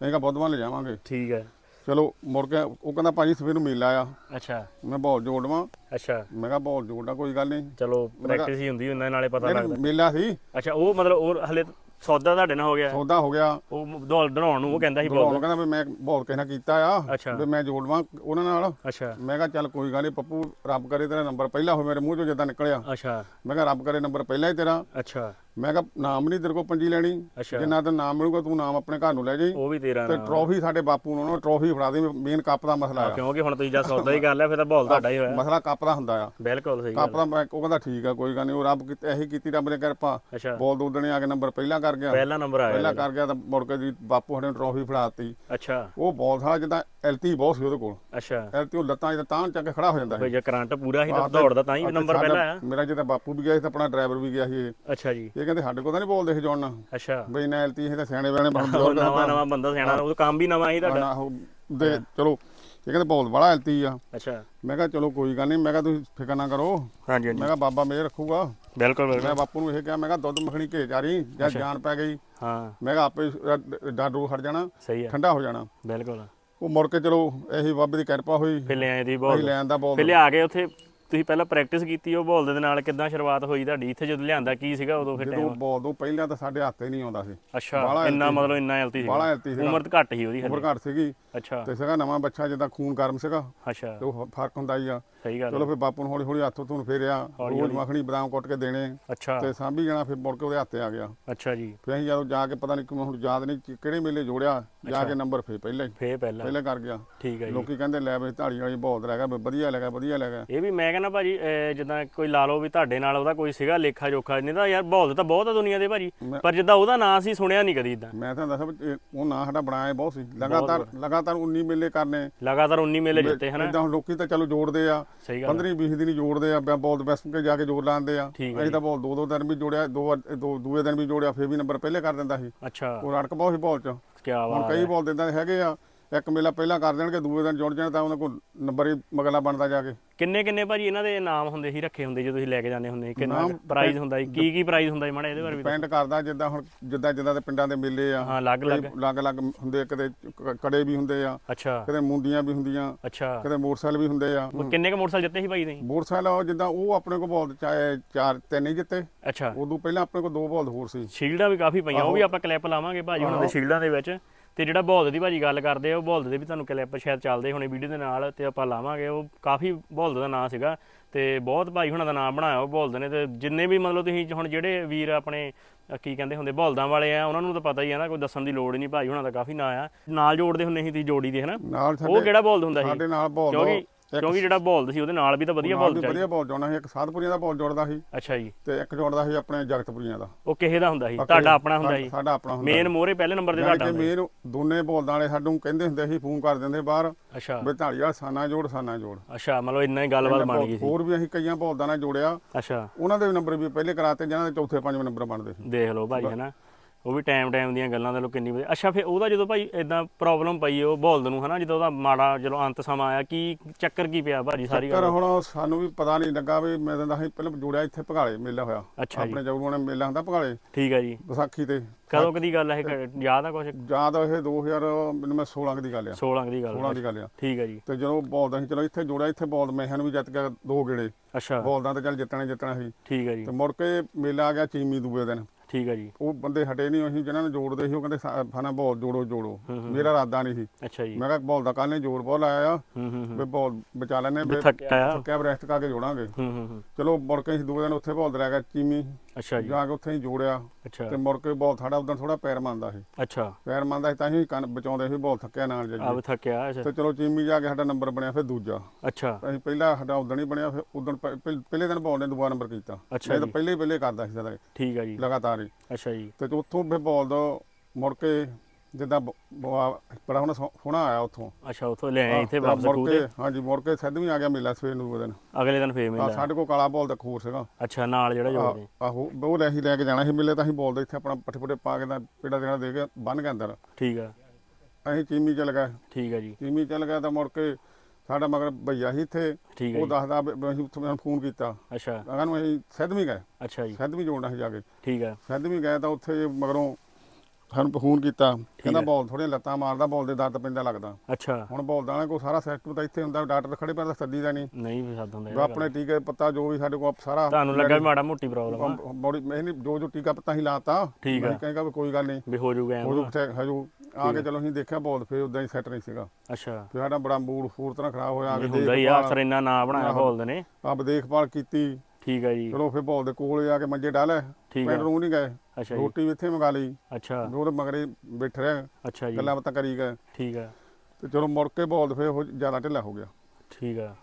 ਮੈਂ ਕਿਹਾ ਬੁੱਧਵਾਰ ਲੈ ਜਾਵਾਂਗੇ। ਠੀਕ ਹੈ ਚਲੋ ਮੁੜ ਕੇ ਉਹ ਕਹਿੰਦਾ ਭਾਜੀ ਸਵੇਰ ਨੂੰ ਮੇਲਾ ਆ। ਅੱਛਾ। ਮੈਂ ਬੋਲ ਜੋੜਵਾ ਅੱਛਾ। ਮੈਂ ਕਿਹਾ ਬੋਲ ਜੋੜਦਾ ਕੋਈ ਗੱਲ ਨਹੀਂ। ਚਲੋ ਪ੍ਰੈਕਟਿਸ ਹੀ ਹੁੰਦੀ ਉਹਨਾਂ ਨਾਲੇ ਪਤਾ ਲੱਗਦਾ। ਮੇਲਾ ਸੀ। ਅੱਛਾ ਉਹ ਮਤਲਬ ਉਹ ਹਲੇ ਸੌਦਾ ਤੁਹਾਡੇ ਨਾਲ ਹੋ ਗਿਆ। ਸੌਦਾ ਹੋ ਗਿਆ। ਉਹ ਦੌੜ ਦੜਾਉਣ ਨੂੰ ਉਹ ਕਹਿੰਦਾ ਸੀ ਉਹ ਬਹੁਤ ਕਹਿੰਦਾ ਵੀ ਮੈਂ ਬੋਲ ਕਿਸੇ ਨਾਲ ਕੀਤਾ ਆ। ਵੀ ਮੈਂ ਜੋੜਵਾ ਉਹਨਾਂ ਨਾਲ। ਅੱਛਾ। ਮੈਂ ਕਿਹਾ ਚੱਲ ਕੋਈ ਗੱਲ ਨਹੀਂ ਪੱਪੂ ਰੱਬ ਕਰੇ ਤੇਰਾ ਨੰਬਰ ਪਹਿਲਾ ਹੋਵੇ ਮੇਰੇ ਮੂੰਹ ਚੋਂ ਜਿੱਦਾਂ ਨਿਕਲਿਆ। ਅੱਛਾ। ਮੈਂ ਕਿਹਾ ਰੱਬ ਕਰੇ ਨੰਬਰ ਪਹਿਲਾ ਹੀ ਤੇਰਾ। ਅੱਛਾ। ਮੈਂ ਕਿਹਾ ਨਾਮ ਨਹੀਂ ਤੇਰੇ ਕੋਲ ਪੰਜੀ ਲੈਣੀ। ਅੱਛਾ। ਜਿੰਨਾ ਤੈਨੂੰ ਨਾਮ ਮਿਲੂਗਾ ਤੂੰ ਨਾਮ ਆਪਣੇ ਘਰ ਨੂੰ ਲੈ ਜਾਈਂ। ਉਹ ਵੀ ਤੇਰਾ ਤੇ ਨਾਮ ਟਰੋਫੀ ਸਾਡੇ ਬਾਪੂ ਨੂੰ ਉਹਨਾਂ ਟਰੋਫੀ ਫੜਾ ਦੇ ਮੇਨ ਕੱਪ ਦਾ ਮਸਲਾ ਆ। ਕਿਉਂਕਿ ਹੁਣ ਤੁਸੀਂ ਜਾਂ ਸੌਦਾ ਹੀ ਕਰ ਲਿਆ ਫਿਰ ਤਾਂ ਬੋਲ ਤੁਹਾਡਾ ਹੀ ਹੋਇਆ। ਮਸਲਾ ਕੱਪ ਦਾ ਹੁੰਦਾ ਆ। ਬਿਲਕੁਲ ਸਹੀ ਗੱਲ ਕੱਪ ਦਾ ਮੈਂ ਉਹ ਕਹਿੰਦਾ ਠੀਕ ਆ ਕੋਈ ਗੱਲ ਨਹੀਂ ਉਹ ਰੱਬ ਕਿਤੇ ਇਹੀ ਕੀਤੀ ਰੱਬ ਨੇ ਕਿਰਪਾ। ਅੱਛਾ। ਬੋਲ ਦੋ ਦਿਨੇ ਆ ਕੇ ਨੰਬਰ ਪਹਿਲਾਂ ਕਰ ਗਿਆ। ਪਹਿਲਾ ਨੰਬਰ ਆ ਪਹਿਲਾਂ ਕਰ ਗਿਆ ਤਾਂ ਮੁੜ ਕੇ ਜੀ ਬਾਪੂ ਨੂੰ ਟਰੋਫੀ ਫੜਾਤੀ ਅੱਛਾ। ਉਹ ਬਹੁਤ ਸਾਰਾ ਜਿੱਦਾਂ ਐਲਟੀ ਬਹੁਤ ਸੀ ਉਹਦੇ ਕੋਲ। ਅੱਛਾ। ਐਲਟੀ ਉਹ ਲੱਤਾਂ ਜਿੱਦਾਂ ਤਾਂ ਚੱਕ ਕੇ ਖੜਾ ਹੋ ਜਾਂਦਾ ਫਿਰ ਸੀ ਜੇ ਕਰੰਟ ਪੂਰਾ ਸੀ ਤਾਂ ਤੇ- ਦੌੜਦਾ ਤਾਂ ਹੀ ਤੇ ਨੰਬਰ ਪਹਿਲਾ ਆਇਆ। ਮੇਰਾ ਜਿੱਦਾਂ ਬਾਪੂ ਵੀ ਗਿਆ ਸੀ ਤਾਂ ਆਪਣਾ ਡਰਾਈਵਰ ਵੀ ਗਿਆ ਸੀ ਇਹ। ਅੱਛਾ ਜੀ। ਇਹ ਕਹਿੰਦੇ ਸਾਡੇ ਕੋਲ ਤਾਂ ਨਹੀਂ ਬੋਲਦੇ ਸੀ ਜੋੜਨਾ। ਅੱਛਾ। ਬਈ ਨਾ ਐਲਟੀ ਇਹ ਤਾਂ ਸਿਆਣੇ ਬਿਆਣੇ ਬਣ ਉਹ ਨਵਾਂ ਨਵਾਂ ਬੰਦਾ ਸਿਆਣਾ ਉਹ ਕੰਮ ਵੀ ਨਵਾਂ ਹੀ ਤੁਹਾਡਾ ਦੇ ਚਲੋ ਇਹ ਕਹਿੰਦੇ ਬਹੁਤ ਬੜਾ ਐਲਟੀ ਆ। ਅੱਛਾ। ਮੈਂ ਕਿਹਾ ਚਲੋ ਕੋਈ ਗੱਲ ਨਹੀਂ ਮੈਂ ਕਿਹਾ ਤੁਸੀਂ ਫਿਕਰ ਨਾ ਕਰੋ। ਹਾਂਜੀ ਹਾਂਜੀ। ਮੈਂ ਕਿਹਾ ਬਾਬਾ ਮੇਰ ਰੱਖੂਗਾ। ਬਿਲਕੁਲ ਬਿਲਕੁਲ। ਮੈਂ ਬਾਪੂ ਨੂੰ ਇਹ ਕਿਹਾ ਮੈਂ ਕਿਹਾ ਦੁੱਧ ਮੱਖਣੀ ਘੇ ਜਾ ਰਹੀ ਜਾਂ ਜਾਨ ਪੈ ਗਈ। ਹਾਂ। ਮੈਂ ਕਿਹਾ ਆਪੇ ਡਾਡੂ ਹਟ ਜਾਣਾ ਸਹੀ ਆ। ਠੰਡਾ ਹੋ ਜਾਣਾ। ਬਿਲਕੁਲ। ਉਹ ਮੁੜ ਕੇ ਚਲੋ ਇਹੀ ਬਾਬੇ ਦੀ ਕਿਰਪਾ ਹੋਈ। ਫਿਰ ਲਿਆਏ ਦੀ ਅਸੀਂ ਬੋਲ ਲੈਣ ਦਾ ਬੋਲ। ਫਿਰ ਲਿਆ ਕੇ ਉੱਥੇ ਤੁਸੀਂ ਪਹਿਲਾਂ ਪ੍ਰੈਕਟਿਸ ਕੀਤੀ ਉਹ ਬੋਲ ਦੇ ਨਾਲ ਕਿੱਦਾਂ ਸ਼ੁਰੂਆਤ ਹੋਈ ਤੁਹਾਡੀ? ਇੱਥੇ ਜਦੋਂ ਲਿਆਂਦਾ ਕੀ ਸੀਗਾ ਉਦੋਂ ਫਿਰ ਜਦੋਂ ਟਾਈਮ ਬੋਲ ਦੋ ਪਹਿਲਾਂ ਤਾਂ ਸਾਡੇ ਹੱਥੇ ਨਹੀਂ ਆਉਂਦਾ ਸੀ। ਅੱਛਾ ਬਾਹਲਾ ਇੰਨਾ ਮਤਲਬ ਇੰਨਾ ਐਲਤੀ ਸੀ ਬਾਹਲਾ ਐਲਤੀ ਸੀ ਉਮਰ ਤਾਂ ਘੱਟ ਹੀ ਉਹਦੀ ਉਮਰ ਹਲੇ ਘੱਟ ਸੀਗੀ। ਅੱਛਾ। ਤੇ ਸੀਗਾ ਨਵਾਂ ਬੱਚਾ ਜਿੱਦਾਂ ਖੂਨ ਗਰਮ ਸੀਗਾ। ਅੱਛਾ। ਤੇ ਉਹ ਫ਼ਰਕ ਹੁੰਦਾ ਹੀ ਆ। ਸਹੀ ਗੱਲ ਚਲੋ ਫਿਰ ਬਾਪੂ ਨੂੰ ਹੌਲੀ ਹੌਲੀ ਹੱਥੋਂ ਤੋਂ ਫੇਰਿਆ ਹੌਲੀ ਰੋਜ਼ ਮੱਖਣੀ ਬਦਾਮ ਕੁੱਟ ਕੇ ਦੇਣੇ। ਅੱਛਾ। ਤੇ ਸਾਂਭੀ ਜਾਣਾ ਫਿਰ ਮੁੜ ਕੇ ਉਹਦੇ ਹੱਥੇ ਆ ਗਿਆ। ਅੱਛਾ ਜੀ। ਫਿਰ ਅਸੀਂ ਜਦੋਂ ਜਾ ਕੇ ਪਤਾ ਨਹੀਂ ਕਿਵੇਂ ਹੁਣ ਯਾਦ ਨਹੀਂ ਕਿ- ਕਿਹੜੇ ਮੇਲੇ ਜੋੜਿਆ ਜਾ ਕੇ ਨੰਬਰ ਫੇ ਪਹਿਲਾਂ ਹੀ। ਫੇਰ ਪਹਿਲਾਂ। ਪਹਿਲਾਂ ਕਰ ਗਿਆ। ਠੀਕ ਹੈ ਜੀ। ਲੋਕੀ ਕਹਿੰਦੇ ਲੈ ਬਈ ਢਾੜੀ ਵਾਲੀ ਬਹੁਤ ਰਹਿ ਗਿਆ ਵੀ ਵਧੀਆ ਲੱਗਾ ਵਧੀਆ ਲੱਗਾ ਇਹ ਵੀ ਮੈਂ ਕਹਿੰਦਾ ਭਾਜੀ ਅਹ ਜਿੱਦਾਂ ਕੋਈ ਲਾ ਲਓ ਵੀ ਤੁਹਾਡੇ ਨਾਲ ਉਹਦਾ ਕੋਈ ਸੀਗਾ ਲੇਖਾ ਜੋਖਾ ਨਹੀਂ ਤਾਂ ਯਾਰ ਬੋਲ ਤਾਂ ਬਹੁਤ ਆ ਦੁਨੀਆ ਦੇ ਭਾਜੀ। ਮੈਂ- ਪਰ ਜਿੱਦਾਂ ਉਹਦਾ ਨਾਂ ਸੀ ਸੁਣਿਆ ਨਹੀਂ ਕਦੀ ਇਦਾਂ। ਮੈਂ ਤਾਂ ਦੱਸਾਂ ਵੀ ਇਹ- ਉਹ ਨਾਂ ਸਾਡਾ ਬਣਾਇਆ ਬਹੁਤ ਸੀ। ਲਗਾਤਾਰ ਲਗਾਤਾਰ 19 ਮੇਲੇ ਕਰਨੇ। ਲਗਾਤਾਰ 19 ਮੇਲੇ ਜਿੱਤੇ ਹਨਾ? ਹੁਣ ਲੋਕੀ ਤਾਂ ਚਲੋ ਜੋੜਦੇ ਆ। ਸਹੀ ਗੱਲ 15 20 ਦਿਨ ਜੋੜਦੇ ਆ ਬਹੁਤ ਬੈਸਟ ਕੇ ਜਾ ਕੇ ਜੋੜ ਲਾਉਂਦੇ ਆ। ਅਸੀਂ ਤਾਂ ਬਹੁਤ ਦੋ ਦੋ ਦਿਨ ਵੀ ਜੋੜਿਆ ਦੋ ਦੋ ਦੂਏ ਦਿਨ ਵੀ ਜੋੜਿਆ ਫੇਰ ਵੀ ਨੰਬਰ ਪਹਿਲੇ ਕਰ ਦਿੰਦਾ ਸੀ। ਅੱਛਾ। ਉਹ ਰੜਕ ਬਹੁਤ ਸੀ ਬਾਲ ਚ। ਕੀ ਹੁਣ ਬਾਤ ਕਈ ਬਾਲ ਦਿੰਦਾ ਹੈਗੇ ਆ। ਇੱਕ ਮੇਲਾ ਪਹਿਲਾਂ ਕਰ ਦੇਣਗੇ ਦੂਏ ਦਿਨ ਜੁੜ ਜਾਣ ਤਾਂ ਉਹਨਾਂ ਕੋਲ ਨੰਬਰ ਹੀ ਮਗਲਾ ਬਣਦਾ ਜਾ ਕੇ। ਕਿੰਨੇ ਕਿੰਨੇ ਭਾਜੀ ਇਹਨਾਂ ਦੇ ਨਾਮ ਹੁੰਦੇ ਸੀ ਰੱਖੇ ਹੁੰਦੇ ਜਦੋਂ ਤੁਸੀਂ ਲੈ ਕੇ ਜਾਂਦੇ ਹੁੰਦੇ? ਕਿੰਨਾ ਪ੍ਰਾਈਜ਼ ਹੁੰਦਾ ਸੀ? ਕੀ ਕੀ ਪ੍ਰਾਈਜ਼ ਹੁੰਦਾ ਸੀ ਮਾੜਾ ਇਹਦੇ ਬਾਰੇ ਵੀ ਦੱਸੋ। ਕਰਦਾ ਜਿੱਦਾਂ ਹੁਣ ਜਿੱਦਾਂ ਜਿੱਦਾਂ ਦੇ ਪਿੰਡਾਂ ਦੇ ਮੇਲੇ ਆ। ਹਾਂ ਅਲੱਗ ਅਲੱਗ ਅਲੱਗ ਅਲੱਗ ਹੁੰਦੇ ਕਦੇ ਕ- ਕੜੇ ਵੀ ਹੁੰਦੇ ਆ। ਅੱਛਾ। ਕਦੇ ਮੁੰਡੀਆਂ ਵੀ ਹੁੰਦੀਆਂ। ਅੱਛਾ। ਕਦੇ ਮੋਟਰਸਾਈਕਲ ਵੀ ਹੁੰਦੇ ਆ। ਉਹ ਕਿੰਨੇ ਕ ਮੋਟਰਸਾਈਕਲ ਜਿੱਤੇ ਸੀ ਭਾਈ ਤੁਸੀਂ? ਮੋਟਰਸਾਈਕਲ ਉਹ ਜਿੱਦਾਂ ਉਹ ਆਪਣੇ ਕੋਲ ਬਹੁਤ ਚਾਹੇ ਚਾਰ ਤਿੰਨ ਹੀ ਜਿੱਤੇ। ਅੱਛਾ। ਉਦੋਂ ਪਹਿਲਾਂ ਆਪਣੇ ਕੋਲ ਦੋ ਬਾਲ ਹੋਰ ਸੀ। ਸ਼ੀਲਡਾਂ ਵੀ ਕਾਫੀ ਪਈਆਂ ਉਹ ਵੀ ਆਪਾਂ ਕਲਿੱਪ ਲਾਵਾਂਗੇ ਭਾਜੀ ਉਹਨਾਂ ਦੇ ਸ਼ੀਲਡਾਂ ਦੇ ਵਿੱਚ। ਤੇ ਜਿਹੜਾ ਬੋਲਦ ਦੀ ਭਾਜੀ ਗੱਲ ਕਰਦੇ ਆ ਉਹ ਬੋਲਦ ਦੇ ਵੀ ਤੁਹਾਨੂੰ ਕਲਿੱਪ ਸ਼ਾਇਦ ਚੱਲਦੇ ਹੋਣੇ ਵੀਡੀਓ ਦੇ ਨਾਲ ਤੇ ਆਪਾਂ ਲਾਵਾਂਗੇ। ਉਹ ਕਾਫੀ ਬੋਲਦ ਦਾ ਨਾਂ ਸੀਗਾ ਤੇ ਬਹੁਤ ਭਾਈ ਹੁਣਾਂ ਦਾ ਨਾਮ ਬਣਾਇਆ ਉਹ ਬੋਲਦ ਨੇ ਤੇ ਜਿੰਨੇ ਵੀ ਮਤਲਬ ਤੁਸੀਂ ਹੁਣ ਜਿਹੜੇ ਵੀਰ ਆਪਣੇ ਕੀ ਕਹਿੰਦੇ ਹੁੰਦੇ ਬੋਲਦਾਂ ਵਾਲੇ ਆ ਉਹਨਾਂ ਨੂੰ ਤਾਂ ਪਤਾ ਹੀ ਆ ਨਾ ਕੋਈ ਦੱਸਣ ਦੀ ਲੋੜ ਹੀ ਨਹੀਂ ਭਾਈ ਹੁਣਾਂ ਦਾ ਕਾਫੀ ਨਾਂ ਆ। ਨਾਲ ਜੋੜਦੇ ਹੁੰਦੇ ਸੀ ਤੁਸੀਂ ਜੋੜੀ ਦੇ ਹਨਾ? ਨਾਲ ਉਹ ਕਿਹੜਾ ਬੋਲਦ ਹੁੰਦਾ ਸੀ? ਸਾਡੇ ਨਾਲ ਬਾਲ ਕਿਉਂਕਿ ਕਿਉਂਕਿ ਜਿਹੜਾ ਬੋਲਦ ਸੀ ਉਹਦੇ ਨਾਲ ਵੀ ਤਾਂ ਵਧੀਆ ਬੋਲਦ ਚਾਹੀਦਾ ਵਧੀਆ ਬਾਲ ਜੋੜਨਾ ਸੀ ਇੱਕ ਸਾਧਪੁਰੀਆਂ ਦਾ ਬਾਲ ਜੋੜਦਾ ਸੀ। ਅੱਛਾ ਜੀ। ਤੇ ਇੱਕ ਜੋੜਦਾ ਸੀ ਆਪਣੇ ਜਗਤਪੁਰੀਆਂ ਦਾ। ਉਹ ਕਿਸੇ ਦਾ ਹੁੰਦਾ ਸੀ? ਤੁਹਾਡਾ ਆਪਣਾ ਹੁੰਦਾ ਸੀ ਸਾਡਾ ਆਪਣਾ ਹੁੰਦਾ ਮੇਨ ਮੋਹਰੇ ਪਹਿਲੇ ਨੰਬਰ ਤੇ ਤੁਹਾਡਾ ਹੁੰਦਾ ਸੀ। ਮੇਨ ਦੋਨੇ ਬੋਲਦਾਂ ਵਾਲੇ ਸਾਨੂੰ ਕਹਿੰਦੇ ਹੁੰਦੇ ਸੀ ਫੋਨ ਕਰ ਦਿੰਦੇ ਬਾਹਰ ਅੱਛਾ। ਵੀ ਢਾਲੀ ਵਾਲਾ ਸਾਨਾ ਜੋੜ ਸਾਨਾ ਜੋੜ। ਅੱਛਾ ਮਤਲਬ ਇੰਨਾ ਹੀ ਗੱਲਬਾਤ ਬਣ ਗਈ ਸੀ। ਹੋਰ ਵੀ ਅਸੀਂ ਕਈਆਂ ਬੋਲਦਾਂ ਨਾਲ ਜੋੜਿਆ। ਅੱਛਾ। ਉਹਨਾਂ ਦੇ ਵੀ ਨੰਬਰ ਵੀ ਪਹਿਲੇ ਕਰਾਤੇ ਜਿਹਨਾਂ ਦੇ ਚੌਥੇ ਪੰਜਵੇਂ ਨੰਬਰ ਬਣਦੇ ਸੀ। ਦੇਖ ਲਓ ਭਾਈ ਹਨਾ? ਉਹ ਵੀ ਟਾਈਮ ਟਾਈਮ ਦੀਆਂ ਗੱਲਾਂ ਦੇ ਲੋ ਕਿੰਨੀ ਵਧੀਆ ਅੱਛਾ ਫਿਰ ਉਹਦਾ ਜਦੋਂ ਭਾਈ ਇਦਾਂ ਪ੍ਰੋਬਲਮ ਪਈ ਉਹ ਬੋਲਦ ਨੂੰ ਹਨਾ ਜਦੋਂ ਉਹਦਾ ਮਾੜਾ ਜਦੋਂ ਅੰਤ ਸਮਾਂ ਆਇਆ ਕੀ ਚੱਕਰ ਕੀ ਪਿਆ ਭਾਜੀ ਸਾਰੀ ਗੱਲ? ਹੁਣ ਸਾਨੂੰ ਵੀ ਪਤਾ ਨਹੀਂ ਲੱਗਾ ਵੀ ਮੈਂ ਤਾਂ ਅਸੀਂ ਪਹਿਲਾਂ ਜੋੜਿਆ ਇੱਥੇ ਭਗਾਲੇ ਮੇਲਾ ਹੋਇਆ। ਅੱਛਾ ਜੀ। ਆਪਣੇ ਨੇ ਮੇਲਾ ਹੁੰਦਾ ਭਗਾਲੇ। ਠੀਕ ਹੈ ਜੀ। ਵਿਸਾਖੀ ਤੇ। ਕਦੋਂ ਕਦੀ ਗੱਲ ਹੈ ਇਹ? ਯਾਦ ਆ ਕੁਝ ਜਾਂ ਤਾਂ ਇਹ 2000 ਮੈਨੂੰ ਮੈਂ 16 ਦੀ ਗੱਲ ਆ। 16 ਦੀ ਗੱਲ 16 ਦੀ ਗੱਲ ਆ। ਠੀਕ ਹੈ ਜੀ। ਤੇ ਜਦੋਂ ਬੋਲਦਾ ਸੀ ਚਲੋ ਇੱਥੇ ਜੋੜਿਆ ਇੱਥੇ ਬੋਲ ਮੈਹਨ ਵੀ ਜਿੱਤ ਗਿਆ ਦੋ ਗੇੜੇ। ਅੱਛਾ। ਬੋਲਦਾ ਤਾਂ ਚੱਲ ਜਿੱਤਣਾ ਹੀ ਜਿੱਤਣਾ ਸੀ। ਠੀਕ ਹੈ ਜੀ। ਤੇ ਮੁੜ ਕੇ ਮੇਲਾ ਆ ਗਿਆ ਚੀਮੀ ਦੂਏ ਦਿਨ। ਠੀਕ ਹੈ ਜੀ। ਉਹ ਬੰਦੇ ਹਟੇ ਨਹੀਂ ਅਸੀਂ ਜਿਹਨਾਂ ਨੂੰ ਜੋੜਦੇ ਸੀ ਉਹ ਕਹਿੰਦੇ ਸਾ- ਫਾਨਾ ਬਾਲ ਜੋੜੋ ਜੋੜੋ। ਮੇਰਾ ਇਰਾਦਾ ਨਹੀਂ ਸੀ। ਅੱਛਾ ਜੀ। ਮੈਂ ਕਿਹਾ ਬਾਲ ਦਾ ਕੱਲ ਨੇ ਜੋੜ ਬਾਲ ਆਇਆ ਆ? ਹੂੰ ਹੂੰ ਵੀ ਬਾਲ ਬਚਾ ਲੈਨੇ ਵੀ ਥੱਕਿਆ ਆ। ਥੱਕਿਆ ਰੈਸਟ ਕਰਕੇ ਜੋੜਾਂਗੇ। ਹੂੰ ਹੂੰ ਹੂੰ। ਚਲੋ ਮੁੜ ਕੇ ਅਸੀਂ ਦੂਏ ਦਿਨ ਉੱਥੇ ਬਾਲ ਰਹਿ ਗਿਆ ਚੀਮੀ ਅੱਛਾ ਜੀ। ਜਾ ਕੇ ਉੱਥੇ ਹੀ ਜੋੜਿਆ। ਅੱਛਾ। ਤੇ ਮੁੜ ਕੇ ਬਾਲ ਸਾਡਾ ਉਦੋਂ ਥੋੜਾ ਪੈਰ ਮੰਨਦਾ ਸੀ। ਅੱਛਾ। ਪੈਰ ਮੰਨਦਾ ਸੀ ਤਾਂ ਹੀ ਕੰਨ ਬਚਾਉਂਦੇ ਸੀ ਬਾਲ ਥੱਕਿਆ ਨਾਲ ਆ ਜਾਈਏ। ਵੀ ਥੱਕਿਆ ਅੱਛਾ। ਤੇ ਚਲੋ ਚੀਮੀ ਜਾ ਕੇ ਸਾਡਾ ਨੰਬਰ ਬਣਿਆ ਫਿਰ ਦੂਜਾ। ਅੱਛਾ। ਅਸੀਂ ਪਹਿਲਾ ਸਾਡਾ ਉਦੋਂ ਹੀ ਬਣਿਆ ਫਿਰ ਉਦੋਂ ਪਹਿਲੇ ਦਿਨ ਬਾਲ ਨੇ ਦੂਆ ਨੰਬਰ ਕੀਤਾ। ਅੱਛਾ ਤਾਂ ਜੀ। ਪਹਿਲੇ ਪਹਿਲੇ ਕਰਦਾ ਸੀ ਸਾਡਾ। ਠੀਕ ਹੈ ਜੀ। ਲਗਾਤਾਰ ਹੀ। ਅੱਛਾ ਜੀ। ਤੇ ਉੱਥੋਂ ਫਿਰ ਬਾਲ ਦਾ ਮੁੜ ਕੇ ਜਿੱਦਾਂ ਬ- ਬ- ਬੜਾ ਹੁਣ ਸੋਹਣਾ ਆਇਆ ਉੱਥੋਂ। ਅੱਛਾ ਉਥੋਂ ਲੈ ਆਏ ਇੱਥੇ ਵਾਪਸ ਮੁੜ ਖੂਹ ਕੇ ਤੇ? ਹਾਂਜੀ ਮੁੜ ਕੇ ਸਿੱਧ ਵੀ ਆ ਗਿਆ ਮੇਲਾ ਸਵੇਰ ਨੂੰ ਉਹ ਦਿਨ ਅਗਲੇ ਦਿਨ ਫੇਰ ਮਿਲਿਆ ਸਾਡੇ ਕੋਲ ਕਾਲਾ ਬਾਲ ਦਾ ਖੂਰ ਸੀਗਾ। ਅੱਛਾ ਨਾਲ ਜਿਹੜਾ ਜੋੜਦੇ ਆਹੋ ਉਹ ਲੈ ਅਸੀਂ ਲੈ ਕੇ ਜਾਣਾ ਸੀ ਮੇਲੇ ਤਾਂ ਅਸੀਂ ਬਾਲ ਦਾ ਇੱਥੇ ਆਪਣਾ ਪੱਠੇ ਪੁੱਠੇ ਪਾ ਕੇ ਤਾਂ ਪੇੜਾ ਦੇਣਾ ਦੇ ਕੇ ਬੰਨ ਕੇ ਅੰਦਰ। ਠੀਕ ਆ। ਅਸੀਂ ਚੀਮੀ ਚੱਲ ਗਏ। ਠੀਕ ਆ ਜੀ। ਚੀਮੀ ਚੱਲ ਗਿਆ ਤਾਂ ਮੁੜ ਕੇ ਸਾਡਾ ਮਗਰ ਭਈਆ ਸੀ ਇੱਥੇ ਠੀਕ ਆ ਉਹ ਜੀ। ਦੱਸਦਾ ਵੀ ਅਸੀਂ ਉੱਥੋਂ ਮੈਨੂੰ ਫੋਨ ਕੀਤਾ। ਅੱਛਾ। ਅਗਾਂ ਨੂੰ ਅਸੀਂ ਸਿੱਧ ਵੀ ਗਏ। ਅੱਛਾ ਜੀ। ਸਿੱਧ ਵੀ ਜੋੜਨਾ ਸੀ ਜਾ ਕੇ। ਠੀਕ ਆ। ਸਿੱਧ ਵੀ ਗਏ ਤਾਂ ਉੱਥੇ ਮਗਰੋਂ ਸਾਨੂੰ ਫੋਨ ਕੀਤਾ ਕਹਿੰਦਾ ਬਾਲ ਥੋੜੀਆਂ ਲੱਤਾਂ ਮਾਰਦਾ ਬਾਲ ਦੇ ਦਰਦ ਪੈਂਦਾ ਲੱਗਦਾ। ਅੱਛਾ। ਹੁਣ ਬਾਲ ਦਾ ਨਾ ਕੋਈ ਸਾਰਾ ਸਿਸਟਮ ਤਾਂ ਇੱਥੇ ਹੁੰਦਾ ਡਾਕਟਰ ਖੜੇ ਪਰ ਸੱਦੀ ਦਾ ਨਹੀਂ। ਨਹੀਂ ਵੀ ਸਾਧ ਹੁੰਦਾ ਆਪਣੇ ਟੀਕੇ ਪੱਤਾ ਜੋ ਵੀ ਸਾਡੇ ਕੋਲ ਸਾਰਾ ਤੁਹਾਨੂੰ ਲੱਗਾ ਮਾੜਾ ਮੋਟੀ ਪ੍ਰੋਬਲਮ ਆ। ਬੋਡੀ ਮੈਂ ਨਹੀਂ ਜੋ ਜੋ ਟੀਕਾ ਪੱਤਾ ਹੀ ਲਾਤਾ ਠੀਕ ਆ। ਵੀ ਕੋਈ ਗੱਲ ਨਹੀਂ। ਵੀ ਹੋ ਜੂਗਾ ਉਹ ਐਂ ਹਜੂ ਆ ਕੇ ਚਲੋ ਅਸੀਂ ਦੇਖਿਆ ਬਾਲ ਫੇਰ ਉਦਾਂ ਹੀ ਸੈੱਟ ਨਹੀਂ ਸੀਗਾ। ਅੱਛਾ। ਫਿਰ ਸਾਡਾ ਬੜਾ ਮੂਡ ਫੂਰ ਤਰ੍ਹਾਂ ਖਰਾਬ ਹੋਇਆ ਆ ਕੇ ਹੁੰਦਾ ਹੀ ਆ ਅਕਸਰ ਇੰਨਾ ਨਾਂ ਬਣਾਇਆ ਬੋਲਦੇ ਨੇ। ਆਪ ਦੇਖਭਾਲ ਕੀਤੀ। ਠੀਕ ਆ ਜੀ। ਚਲੋ ਫਿਰ ਬਾਲ ਦੇ ਕੋਲ ਆ ਕੇ ਮੰਜੇ ਡਾਲੇ ਠੀਕ ਪਿੰਡ ਆ। ਨੂੰ ਨਹੀਂ ਗਏ। ਅੱਛਾ ਜੀ। ਰੋਟੀ ਵੀ ਇੱਥੇ ਮੰਗਾ ਲਈ। ਅੱਛਾ। ਉਹਦੇ ਮਗਰੇ ਬੈਠ ਰਿਹਾ। ਅੱਛਾ ਜੀ। ਗੱਲਾਂ ਬਾਤਾਂ ਕਰੀ ਗਏ। ਠੀਕ ਆ। ਤੇ ਚਲੋ ਮੁੜ ਕੇ ਬੋਲਦ ਫੇਰ ਉਹ ਜ਼ਿਆਦਾ ਢਿੱਲਾ ਹੋ ਗਿਆ। ਠੀਕ ਆ।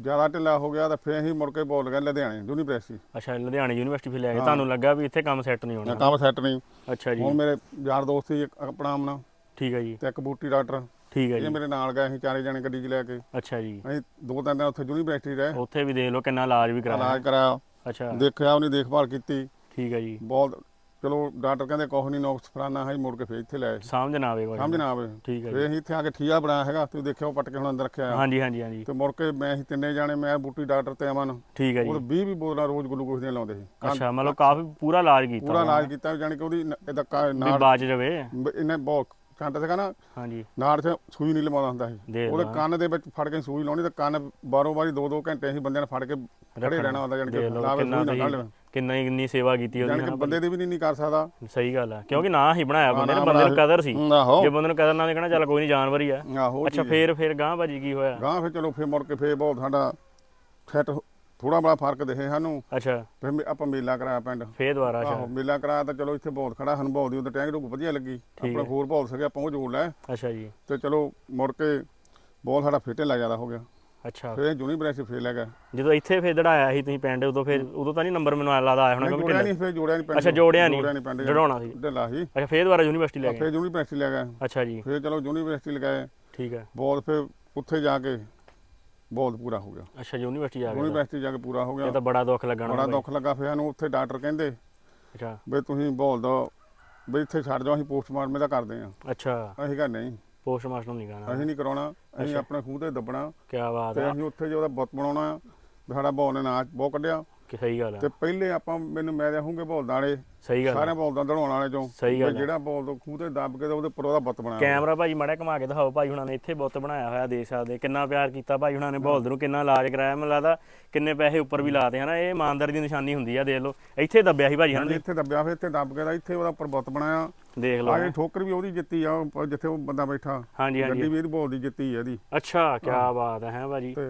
ਜ਼ਿਆਦਾ ਢਿੱਲਾ ਹੋ ਗਿਆ ਤਾਂ ਫੇਰ ਅਸੀਂ ਮੁੜ ਕੇ ਬੋਲ ਗਏ ਲੁਧਿਆਣੇ ਯੂਨੀਵਰਸਿਟੀ। ਅੱਛਾ ਲੁਧਿਆਣੇ ਯੂਨੀਵਰਸਿਟੀ ਫਿਰ ਲੈ ਗਏ। ਤੁਹਾਨੂੰ ਲੱਗਾ ਵੀ ਇੱਥੇ ਕੰਮ ਸੈੱਟ ਨਹੀਂ ਹੋਣਾ। ਕੰਮ ਸੈੱਟ ਨਹੀਂ। ਅੱਛਾ ਜੀ। ਹੁਣ ਮੇਰੇ ਯਾਰ ਦੋਸਤ ਸੀ ਇੱਕ ਆਪਣਾ ਆਮਨਾ ਠੀਕ ਆ ਜੀ। ਤੇ ਇੱਕ ਬੂਟੀ ਡਾਕਟਰ। ਠੀਕ ਇਹ ਜੀ। ਮੇਰੇ ਨਾਲ ਗਏ ਅਸੀਂ ਚਾਰੇ ਜਣੇ ਗੱਡੀ 'ਚ ਲੈ ਕੇ। ਅੱਛਾ ਜੀ। ਅਸੀਂ ਦੋ ਤਿੰਨ ਦਿਨ ਉੱਥੇ ਯੂਨੀਵਰਸਿਟੀ ਰਹੇ। ਉੱਥੇ ਵੀ ਦੇਖ ਲਓ ਕਿੰਨਾ ਇਲਾਜ ਵੀ ਕਰਾਇਆ। ਇਲਾਜ ਕਰਾਇਆ। ਅੱਛਾ। ਦੇਖਿਆ ਉਹਨੇ ਦੇਖਭਾਲ ਕੀਤੀ। ਠੀਕ ਆ ਜੀ। ਬਹੁਤ ਚਲੋ ਡਾਕਟਰ ਕਹਿੰਦੇ ਕੁਛ ਨਹੀਂ ਨੋਕਸ ਫਲਾਨਾ ਹੈ ਮੁੜ ਕੇ ਫੇਰ ਇੱਥੇ ਲੈ। ਸਮਝ ਨਾ ਆਵੇ ਸਮਝ ਨਾ ਆਵੇ। ਠੀਕ ਜੀ। ਫੇਰ ਅਸੀਂ ਇੱਥੇ ਆ ਕੇ ਠੀਆ ਬਣਾਇਆ ਹੈਗਾ ਤੁਸੀਂ ਦੇਖਿਆ ਉਹ ਪੱਟ ਕੇ ਹੁਣ ਅੰਦਰ ਰੱਖਿਆ ਹਾਂਜੀ ਹਾਂਜੀ ਹਾਂਜੀ। ਤੇ ਮੁੜ ਕੇ ਮੈਂ ਅਸੀਂ ਤਿੰਨੇ ਜਾਣੇ ਮੈਂ ਬੂਟੀ ਡਾਕਟਰ ਤੇ ਅਮਨ। ਠੀਕ ਆ ਜੀ। ਉਹ 20 20 ਬੋਤਲਾਂ ਰੋਜ਼ ਗਲੂਕੋਜ਼ ਦੀਆਂ ਲਾਉਂਦੇ ਸੀ। ਅੱਛਾ ਮਤਲਬ ਕਾਫੀ ਪੂਰਾ ਇਲਾਜ ਕੀਤਾ ਪੂਰਾ ਇਲਾਜ ਕੀਤਾ ਜਾਣੀ ਕਿ ਉਹਦੀ ਇਹਦਾ ਨਾੜ ਬਾਜ ਰਵੇ। ਇਹਨੇ ਬਹੁਤ ਛੰਟ ਸੀਗਾ ਨਾ। ਹਾਂਜੀ। ਨਾੜ 'ਚ ਸੂਈ ਨਹੀਂ ਲਵਾਉਂਦਾ ਹੁੰਦਾ ਸੀ। ਉਹਦੇ। ਕੰਨ ਦੇ ਵਿੱਚ ਫੜ ਕੇ ਸੂਈ ਲਾਉਣੀ ਤੇ ਕੰਨ ਬਾਰੋ ਬਾਰੀ ਦੋ ਦੋ ਘੰਟੇ ਅਸੀਂ ਬੰਦਿਆਂ ਨੇ ਫੜ ਕੇ ਖੜੇ ਰਹਿਣਾ ਹੁੰਦਾ ਜਾਣੀ ਕਿ ਲਾਵੇ ਕਿੰਨਾ ਸੂਈ ਨਾ ਕੱਢ ਲੈਣ ਕਿੰਨਾ ਇੰਨੀ ਸੇਵਾ ਕੀਤੀ ਉਹਦੀ ਕਿ ਹਨਾ ਬੰਦੇ ਦੀ ਵੀ ਨਹੀਂ ਨਹੀਂ ਕਰ ਸਕਦਾ। ਸਹੀ ਗੱਲ ਆ। ਕਿਉਂਕਿ ਨਾ ਹੀ ਬਣਾਇਆ ਬੰਦੇ ਨੇ ਬੰਦੇ ਨੂੰ। ਕਦਰ ਸੀ। ਆਹੋ। ਜੇ ਬੰਦੇ ਨੂੰ ਕਦਰ ਨਾ ਹੋਵੇ ਕਹਿਣਾ ਚੱਲ ਕੋਈ ਨਹੀਂ ਜਾਨਵਰ ਹੀ ਆ। ਆਹੋ ਅੱਛਾ ਫੇਰ ਫੇਰ ਗਾਂ ਭਾਜੀ ਕੀ ਹੋਇਆ? ਗਾਂ ਫਿਰ ਚਲੋ ਫਿਰ ਮੁੜ ਕੇ ਫੇਰ ਬਹੁਤ ਸਾਡਾ ਸੈੱਟ ਥੋੜਾ ਬੜਾ ਫ਼ਰਕ ਦਿਖੇ ਸਾਨੂੰ। ਅੱਛਾ। ਫਿਰ ਮੇ- ਆਪਾਂ ਮੇਲਾ ਕਰਾਇਆ ਪਿੰਡ। ਫੇਰ ਦੁਬਾਰਾ ਆਹੋ ਮੇਲਾ ਕਰਾਇਆ ਤਾਂ ਚਲੋ ਇੱਥੇ ਬਹੁਤ ਖੜਾ ਸਾਨੂੰ ਬਹੁਤ ਦੀ ਉਹਦੇ ਟੈਂਕ ਟੂਕ ਵਧੀਆ ਲੱਗੀ। ਆਪਣਾ ਹੋਰ ਬਹੁਤ ਸਕਿਆ ਆਪਾਂ ਉਹ ਜੋੜ ਲੈ ਅੱਛਾ ਜੀ। ਤੇ ਚਲੋ ਮੁੜ ਕੇ ਬਹੁਤ ਸਾਡਾ ਫਿੱਟੇ ਲਾ ਜ਼ਿਆਦਾ ਹੋ ਗਿਆ। ਅੱਛਾ। ਫਿਰ ਯੂਨੀਵਰਸਿਟੀ ਫੇਰ ਲੈ ਗਿਆ। ਜਦੋਂ ਇੱਥੇ ਫੇਰ ਦੜਾਇਆ ਸੀ ਤੁਸੀਂ ਪਿੰਡ ਉਦੋਂ ਫੇਰ ਉਦੋਂ ਤਾਂ ਨਹੀਂ ਨੰਬਰ ਮੈਨੂੰ ਆਇਆ ਲੱਗਦਾ ਆਇਆ ਹੋਣਾ ਕਿਉਂਕਿ ਜੋੜਿਆ ਨਹੀਂ ਫੇਰ ਜੋੜਿਆ ਨਹੀਂ ਪਿੰਡ ਅੱਛਾ ਜੋੜਿਆ ਨਹੀਂ ਜੜਾਉਣਾ ਸੀ। ਢਿੱਲਾ ਸੀ। ਅੱਛਾ ਫੇਰ ਦੁਬਾਰਾ ਯੂਨੀਵਰਸਿਟੀ ਲੈ ਗਏ। ਫੇਰ ਯੂਨੀਵਰਸਿਟੀ ਲੈ ਗਏ ਅੱਛਾ ਜੀ। ਫੇਰ ਚਲੋ ਯੂਨੀਵਰਸਿਟੀ ਲਗਾਏ। ਠੀਕ ਹੈ। ਬਹੁਤ ਫਿਰ ਉੱਥੇ ਜਾ ਕੇ ਬਹੁਤ ਪੂਰਾ ਹੋ ਗਿਆ। ਅੱਛਾ ਯੂਨੀਵਰਸਿਟੀ ਆ ਗਏ ਯੂਨੀਵਰਸਿਟੀ ਜਾ ਕੇ ਪੂਰਾ ਹੋ ਇਹ ਗਿਆ ਤਾਂ ਬੜਾ ਦੁੱਖ ਲੱਗਣਾ ਬੜਾ। ਦੁੱਖ ਲੱਗਾ ਫਿਰ ਸਾਨੂੰ ਉੱਥੇ ਡਾਕਟਰ ਕਹਿੰਦੇ ਅੱਛਾ। ਵੀ ਤੁਸੀਂ ਬੋਲ ਦੋ ਵੀ ਇੱਥੇ ਛੱਡ ਜਾਓ ਅਸੀਂ ਪੋਸਟਮਾਰਟਮ ਦਾ ਕਰਦੇ ਆ ਅੱਛਾ। ਅਸੀਂ ਕਿਹਾ ਨਹੀਂ। ਪੋਸਟ ਮਾਸਟਰ ਨਹੀਂ ਗਾਣਾ ਅਸੀਂ ਨਹੀਂ ਕਰਾਉਣਾ ਅਸੀਂ ਆਪਣੇ ਖੂਹ ਤੇ ਦੱਬਣਾ। ਕੀ ਬਾਤ ਤੇ ਆ। ਅਸੀਂ ਉੱਥੇ ਜੇ ਉਹਦਾ ਬੁੱਤ ਬਣਾਉਣਾ ਸਾਡਾ ਬੋਲ ਨੇ ਨਾਚ ਬਹੁਤ ਕੱਢਿਆ। ਕਿ ਸਹੀ ਗੱਲ ਤੇ ਆ ਪਹਿਲੇ ਆਪਾਂ ਮੈਨੂੰ ਮੈਂ ਰਹੂੰਗੇ ਬੋਲਦਾਂ ਵਾਲੇ ਸਹੀ ਗੱਲ। ਸਾਰੇ ਬੋਲਦਾਂ ਦੜਾਉਣ ਵਾਲੇ ਚੋਂ ਸਹੀ ਗੱਲ ਆ। ਜਿਹੜਾ ਬੋਲ ਤੋਂ ਖੂਹ ਤੇ ਦੱਬ ਕੇ ਤੇ ਉਹਦੇ ਉੱਪਰ ਉਹਦਾ ਬੁੱਤ ਬਣਾਇਆ ਕੈਮਰਾ ਭਾਜੀ ਮੜਾ ਘੁਮਾ ਕੇ ਦਿਖਾਓ ਭਾਈ ਹੁਣਾਂ ਨੇ ਇੱਥੇ ਬੁੱਤ ਬਣਾਇਆ ਹੋਇਆ ਦੇਖ ਸਕਦੇ ਕਿੰਨਾ ਪਿਆਰ ਕੀਤਾ ਭਾਈ ਹੁਣਾਂ ਨੇ ਬੌਲਦ ਨੂੰ ਕਿੰਨਾ ਇਲਾਜ ਕਰਾਇਆ ਮੈਨੂੰ ਲੱਗਦਾ ਕਿੰਨੇ ਪੈਸੇ ਉੱਪਰ ਵੀ ਲਾਤੇ ਹਨਾ ਇਹ ਇਮਾਨਦਾਰੀ ਦੀ ਨਿਸ਼ਾਨੀ ਹੁੰਦੀ ਆ ਦੇਖ ਲਓ। ਇੱਥੇ ਦੱਬਿਆ ਸੀ ਭਾਜੀ ਹਨਾ ਇੱਥੇ ਦੱਬਿਆ ਫਿਰ ਇੱਥੇ ਦੱਬ ਕੇ ਦਾ ਇੱਥੇ ਉਹਦਾ ਉੱਪਰ ਬੁੱਤ ਬਣਾਇਆ। ਦੇਖ ਲਓ। ਆ ਇਹ ਠੋਕਰ ਵੀ ਉਹਦੀ ਜਿੱਤੀ ਆ ਉਹ ਜਿੱਥੇ ਉਹ ਬੰਦਾ ਬੈਠਾ। ਹਾਂਜੀ ਗੱਡੀ ਹਾਂਜੀ ਵੀ ਇਹਦੀ ਬੋਲ ਦੀ ਜਿੱਤੀ ਆ ਇਹਦੀ। ਅੱਛਾ ਕੀ ਬਾਤ ਹੈ ਹੈਂ ਭਾਜੀ। ਤੇ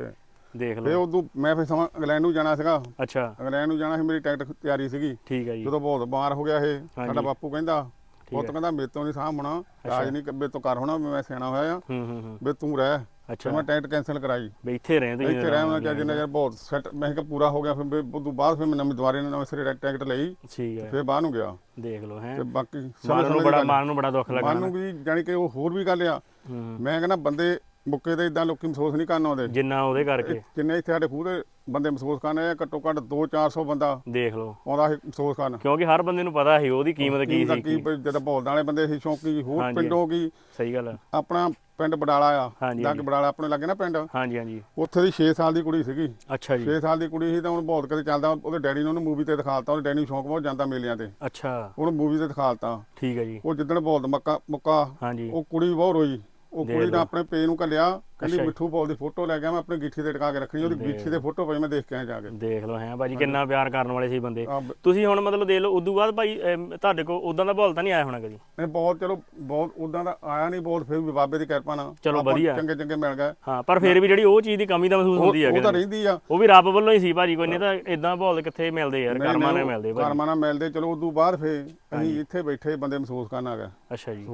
ਦੇਖ ਫਿਰ ਲਓ। ਉਦੋਂ ਮੈਂ ਫਿਰ ਸਮਾਂ ਇੰਗਲੈਂਡ ਨੂੰ ਜਾਣਾ ਸੀਗਾ। ਅੱਛਾ। ਇੰਗਲੈਂਡ ਨੂੰ ਜਾਣਾ ਸੀ ਮੇਰੀ ਟਿਕਟ ਤਿਆਰੀ ਸੀਗੀ। ਠੀਕ ਹੈ ਜੀ। ਜਦੋਂ ਬਹੁਤ ਬਿਮਾਰ ਹੋ ਗਿਆ ਇਹ ਸਾਡਾ ਬਾਪੂ ਕਹਿੰਦਾ ਪੁੱਤ ਹੈ। ਕਹਿੰਦਾ ਮੇਰੇ ਤੋਂ ਨਹੀਂ ਸਾਂਭ ਹੋਣਾ ਰਾਜ ਨਹੀਂ ਮੇਰੇ ਤੋਂ ਕਰ ਹੋਣਾ ਮੈਂ ਸਿਆਣਾ ਹੋਇਆ ਆ। ਹੂੰ ਹੂੰ ਹੂੰ। ਵੀ ਤੂੰ ਰਹਿ। ਫਿਰ ਅੱਛਾ ਮੈਂ ਟਿਕਟ ਕੈਨਸਲ ਕਰਾਈ। ਵੀ ਇੱਥੇ ਰਹੇ ਤੁਸੀਂ ਇੱਥੇ ਰਹਿ ਉਹਨਾਂ ਜਿੰਨਾ ਚਿਰ ਬਹੁਤ ਸੈੱਟ ਮੈਂ ਕਿਹਾ ਪੂਰਾ ਹੋ ਗਿਆ ਫਿਰ ਵੀ ਉਦੋਂ ਬਾਅਦ ਫਿਰ ਮੈਂ ਨਵੀਂ ਦੁਬਾਰੇ ਨਵੇਂ ਸਿਰੇ ਟਿਕਟ ਲਈ। ਠੀਕ ਹੈ ਫਿਰ ਬਾਹਰ ਨੂੰ ਗਿਆ। ਦੇਖ ਲਓ ਹੈ। ਤੇ ਬਾਕੀ ਮਨ ਨੂੰ ਬੜਾ। ਮਨ ਨੂੰ ਬੜਾ ਦੁੱਖ ਮਨ ਲੱਗਣਾ ਨੂੰ ਵੀ ਜਾਣੀ ਕਿ ਉਹ ਹੋਰ ਵੀ ਗੱਲ ਆ। ਮੈਂ ਕਹਿੰਦਾ ਬੰਦੇ ਮੁੱਕੇ ਤੇ ਇਦਾਂ ਲੋਕੀ ਮਹਿਸੂਸ ਨਹੀਂ ਕਰਨ ਆਉਂਦੇ। ਜਿੰਨਾ ਉਹਦੇ ਕਰਕੇ। ਜਿੰਨੇ ਇੱਥੇ ਸਾਡੇ ਖੂਹ ਦੇ ਬੰਦੇ ਮਹਿਸੂਸ ਕਰਨ ਆਏ ਆ, ਘੱਟੋ ਘੱਟ 2-400 ਬੰਦਾ ਦੇਖ ਲਓ। ਆਉਂਦਾ ਸੀ ਮਹਿਸੂਸ ਕਰਨ। ਕਿਉਂਕਿ ਹਰ ਬੰਦੇ ਨੂੰ ਪਤਾ ਸੀ ਉਹਦੀ ਕੀਮਤ ਕੀ ਸੀ ਕੀ ਜਦੋਂ ਬੋਲਦਾਂ ਵਾਲੇ ਬੰਦੇ ਸੀ ਸ਼ੌਂਕੀ ਹੋਰ। ਪਿੰਡੋਂ ਕੀ ਸਹੀ ਗੱਲ। ਆਪਣਾ ਪਿੰਡ ਬਡਾਲਾ ਆ ਜਾ ਕੇ ਬਡਾਲਾ ਆਪਣੇ ਲੱਗੇ ਨਾ ਪਿੰਡ? ਹਾਂਜੀ ਹਾਂਜੀ। ਉੱਥੇ ਦੀ 6 ਸਾਲ ਦੀ ਕੁੜੀ ਸੀਗੀ। ਅੱਛਾ ਜੀ। 6 ਸਾਲ ਦੀ ਕੁੜੀ ਸੀ ਤਾਂ ਹੁਣ ਬਹੁਤ ਕਿਤੇ ਚੱਲਦਾ ਉਹਦੇ ਡੈਡੀ ਨੇ ਉਹਨੂੰ ਮੂਵੀ ਤੇ ਦਿਖਾਲਤਾ ਉਹਦੇ ਡੈਡੀ ਨੂੰ ਸ਼ੌਂਕ ਬਹੁਤ ਜਾਂਦਾ ਮੇਲਿਆਂ ਤੇ। ਅੱਛਾ। ਉਹਨੂੰ ਮੂਵੀ ਤੇ ਦਿਖਾਲਤਾ ਠੀਕ ਹੈ ਜੀ। ਉਹ ਜਿੱਦਣ ਬੋਲਦ ਮੱਕਾ ਮੁੱਕਾ ਹਾਂਜੀ। ਉਹ ਕੁੜੀ ਬਹੁਤ ਰੋਈ। ਉਹ ਕੁੜੀ ਨੇ। ਆਪਣੇ ਪੇ ਨੂੰ ਘੱਲਿਆ ਕਹਿੰਦੀ। ਮਿੱਠੂ ਬੋਲ ਦੀ ਫੋਟੋ ਲੈ ਗਿਆ ਮੈਂ ਆਪਣੀ ਗਿੱਠੀ ਤੇ ਟਿਕਾ ਕੇ ਰੱਖਣੀ ਉਹਦੀ ਗਿੱਠੀ ਤੇ ਫੋਟੋ ਪਈ ਮੈਂ ਦੇਖ ਕੇ ਆਇਆ ਜਾ ਕੇ। ਦੇਖ ਲਓ ਹੈ ਭਾਜੀ ਕਿੰਨਾ ਪਿਆਰ ਕਰਨ ਵਾਲੇ ਸੀ ਬੰਦੇ। ਤੁਸੀਂ ਹੁਣ ਮਤਲਬ ਦੇਖ ਲਓ ਉਦੋਂ ਬਾਅਦ ਭਾਈ ਤੁਹਾਡੇ ਕੋਲ ਉਦਾਂ ਦਾ ਬੋਲ ਤਾਂ ਨਹੀਂ ਆਇਆ ਹੋਣਾ ਕਦੀ? ਨਹੀਂ ਬਹੁਤ ਚਲੋ ਬਹੁਤ ਉਦਾਂ ਦਾ ਆਇਆ ਨਹੀਂ ਬਹੁਤ ਫਿਰ ਵੀ ਬਾਬੇ ਦੀ ਕਿਰਪਾ ਨਾਲ। ਚਲੋ ਵਧੀਆ। ਚੰਗੇ ਚੰਗੇ ਮਿਲ ਗਏ। ਹਾਂ ਪਰ ਫਿਰ ਵੀ ਜਿਹੜੀ ਉਹ ਚੀਜ਼ ਦੀ ਕਮੀ ਤਾਂ ਮਹਿਸੂਸ ਹੁੰਦੀ ਹੈ ਉਹ ਤਾਂ ਰਹਿੰਦੀ ਆ। ਉਹ ਵੀ ਰੱਬ ਵੱਲੋਂ ਹੀ ਸੀ ਭਾਜੀ ਕੋਈ ਨਹੀਂ ਤਾਂ ਇਦਾਂ ਬੋਲ ਕਿੱਥੇ ਮਿਲਦੇ ਯਾਰ ਕਰਮਾਂ ਨਾਲ ਮਿਲਦੇ ਭਾਜੀ। ਕਰਮਾਂ ਨਾਲ ਮਿਲਦੇ ਚਲੋ ਉਦੋਂ ਬਾਅਦ ਫੇ ਅਸੀਂ ਇੱਥੇ ਬੈਠੇ ਬੰਦੇ ਮਹਿਸੂਸ ਕਰਨ ਆ ਗਏ। ਅੱਛਾ ਜੀ।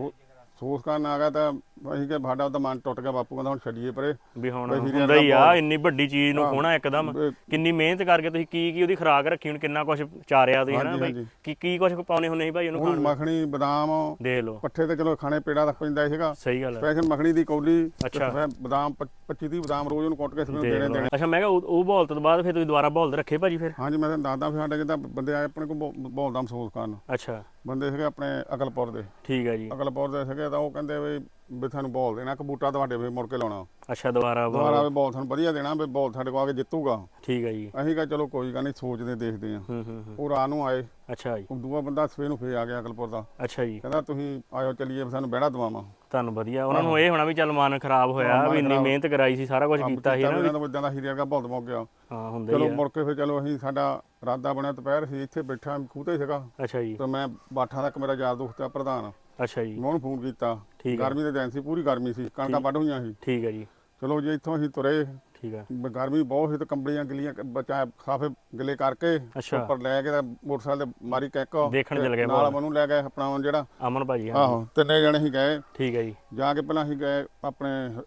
ਸੋ- ਮਹਿਸੂਸ ਕਰਨ ਆ ਗਿਆ ਤਾਂ ਅਸੀਂ ਕਿ ਸਾਡਾ ਉਹਦਾ ਮਨ ਟੁੱਟ ਗਿਆ ਬਾਪੂ ਕਹਿੰਦਾ ਹੁਣ ਛੱਡੀਏ ਪਰੇ। ਵੀ ਹੁਣ ਹੁੰਦਾ ਹੀ ਆ ਇੰਨੀ ਵੱਡੀ ਚੀਜ਼ ਨੂੰ ਖੋਣਾ ਇੱਕਦਮ। ਵੀ- ਕਿੰਨੀ ਮਿਹਨਤ ਕਰਕੇ ਤੁਸੀਂ ਕੀ ਕੀ ਉਹਦੀ ਖੁਰਾਕ ਰੱਖੀ ਹੁਣ ਕਿੰਨਾ ਕੁਝ ਚਾਰਿਆ ਤੁਸੀਂ ਹਨਾ ਹਾਂਜੀ, ਬਈ? ਹਾਂਜੀ। ਕੀ ਕੀ ਕੁਝ ਪਾਉਣੇ ਹੁੰਦੇ ਸੀ ਭਾਈ ਉਹਨੂੰ ਖਾਣ ਮੱਖਣੀ ਬਦਾਮ ਦੇਖ ਲਓ। ਪੱਠੇ ਤੇ ਚਲੋ ਖਾਣੇ ਪੇੜਾ ਰੱਖ ਪੈਂਦਾ ਸੀਗਾ। ਸਹੀ ਗੱਲ ਹੈ ਸਪੈਸ਼ਲ ਮੱਖਣੀ ਦੀ ਕੌਲੀ ਤੇ ਅੱਛਾ। ਫਿਰ ਬਦਾਮ 25 ਦੀ ਬਦਾਮ ਰੋਜ਼ ਉਹਨੂੰ ਕੁੱਟ ਕੇ ਸਵੇਰ ਦੇਖ ਦੇਣੇ ਲਓ। ਦੇਣੇ। ਅੱਛਾ ਮੈਂ ਕਿਹਾ ਉਹ ਉਹ ਬੋਲ ਤੋਂ ਬਾਅਦ ਫਿਰ ਤੁਸੀਂ ਦੁਬਾਰਾ ਬੋਲ ਰੱਖੇ ਭਾਜੀ ਫਿਰ? ਹਾਂਜੀ ਮੈਂ ਤੁਹਾਨੂੰ ਦੱਸਦਾ ਫਿਰ ਸਾਡੇ ਜਿੱਦਾਂ ਬੰਦੇ ਆਏ ਆਪਣੇ ਕੋਲ ਬਹੁਤ ਦਾ ਮਹਿਸੂਸ ਕਰਨ। ਅੱਛਾ। ਬੰਦੇ ਸੀਗੇ ਆਪਣੇ ਅਕਲਪੁਰ ਦੇ। ਠੀਕ ਹੈ ਜੀ। ਅਕਲਪੁਰ ਦੇ ਸੀਗੇ ਤਾਂ ਉਹ ਕਹਿੰਦੇ ਵੀ ਵੀ ਤੁਹਾਨੂੰ ਬਾਲ ਦੇਣਾ ਇੱਕ ਬੂਟਾ ਤੁਹਾਡੇ ਵੀ ਮੁੜ ਕੇ ਲਾਉਣਾ। ਅੱਛਾ ਦੁਬਾਰਾ ਦੁਬਾਰਾ ਵੀ ਬਾਲ ਤੁਹਾਨੂੰ ਵਧੀਆ ਦੇਣਾ ਵੀ ਬਾਲ ਸਾਡੇ ਕੋਲ ਆ ਕੇ ਜਿੱਤੂਗਾ। ਠੀਕ ਹੈ ਜੀ। ਅਸੀਂ ਕਿਹਾ ਚਲੋ ਕੋਈ ਗੱਲ ਨਹੀਂ ਸੋਚਦੇ ਦੇਖਦੇ ਆ। ਹੂੰ ਹੂੰ ਹੂੰ। ਉਹ ਰਾਤ ਨੂੰ ਆਏ। ਅੱਛਾ ਜੀ। ਉਹ ਦੂਆ ਬੰਦਾ ਸਵੇਰ ਨੂੰ ਫੇਰ ਆ ਗਿਆ ਅਕਲਪੁਰ ਦਾ। ਅੱਛਾ ਜੀ। ਕਹਿੰਦਾ ਤੁਸੀਂ ਆਇਓ ਚੱਲੀਏ ਵੀ ਸਾਨੂੰ ਬਹਿੜਾ ਦਵਾਵਾਂ। ਤੁਹਾਨੂੰ ਵਧੀਆ। ਉਹਨਾਂ ਨੂੰ ਇਹ ਹੋਣਾ ਵੀ ਚੱਲ ਮਨ ਖਰਾਬ ਹੋਇਆ ਮਨ ਵੀ ਇੰਨੀ ਖਰਾਬ। ਮਿਹਨਤ ਕਰਾਈ ਸੀ ਸਾਰਾ ਕੁਝ ਕੀਤਾ ਸੀ ਨਾ ਵੀ। ਇਹਨਾਂ ਦਾ ਇਦਾਂ ਦਾ ਹੀਰੇ ਵਰਗਾ ਬਹੁਤ ਮੁੱਕ ਗਿਆ। ਹਾਂ ਹੁੰਦਾ ਹੀ ਚਲੋ ਆ। ਮੁੜ ਕੇ ਫਿਰ ਚਲੋ ਅਸੀਂ ਸਾਡਾ ਰਾਦਾ ਬਣਿਆ ਦੁਪਹਿਰ ਸੀ ਇੱਥੇ ਬੈਠਾ ਖੂਹ ਤੇ ਸੀਗਾ। ਅੱਛਾ ਜੀ। ਤੇ ਮੈਂ ਬਾਠਾਂ ਦਾ ਇੱਕ ਮੇਰਾ ਯਾਰ ਦੋਸਤ ਆ ਪ੍ਰਧਾਨ। ਅੱਛਾ ਜੀ। ਮੈਂ ਉਹਨੂੰ ਫੋਨ ਕੀਤਾ। ਠੀਕ ਹੈ। ਗਰਮੀ ਦੇ ਦਿਨ ਸੀ ਪੂਰੀ ਗਰਮੀ ਸੀ ਕਣਕਾਂ ਵੱਢ ਹੋਈਆਂ ਸੀ। ਠੀਕ ਹੈ ਜੀ। ਚਲੋ ਜੀ ਇੱਥੋਂ ਅਸੀਂ ਤੁਰੇ ਠੀਕ ਬ- ਗਰਮੀ ਬਹੁਤ ਸੀ ਤੇ ਕੰਬਲੀਆਂ ਗਿੱਲੀਆਂ ਕ- ਬਚਾ ਖਾਫੇ ਗਿੱਲੇ ਕਰਕੇ ਅੱਛਾ। ਉੱਪਰ ਲੈ ਕੇ ਤਾਂ ਮੋਟਰਸਾਈਕਲ ਤੇ ਮਾਰੀ ਕਿੱਕ। ਦੇਖਣ ਚਲੇ ਗਏ ਨਾਲ। ਮਨੂੰ ਲੈ ਗਏ ਆਪਣਾ ਜਿਹੜਾ ਅਮਨ ਭਾਜੀ ਹਾਂ। ਆਹੋ ਤਿੰਨੇ ਜਣੇ ਹੀ ਗਏ। ਠੀਕ ਹੈ ਜੀ। ਜਾ ਕੇ ਪਹਿਲਾਂ ਅਸੀਂ ਗਏ ਆਪਣੇ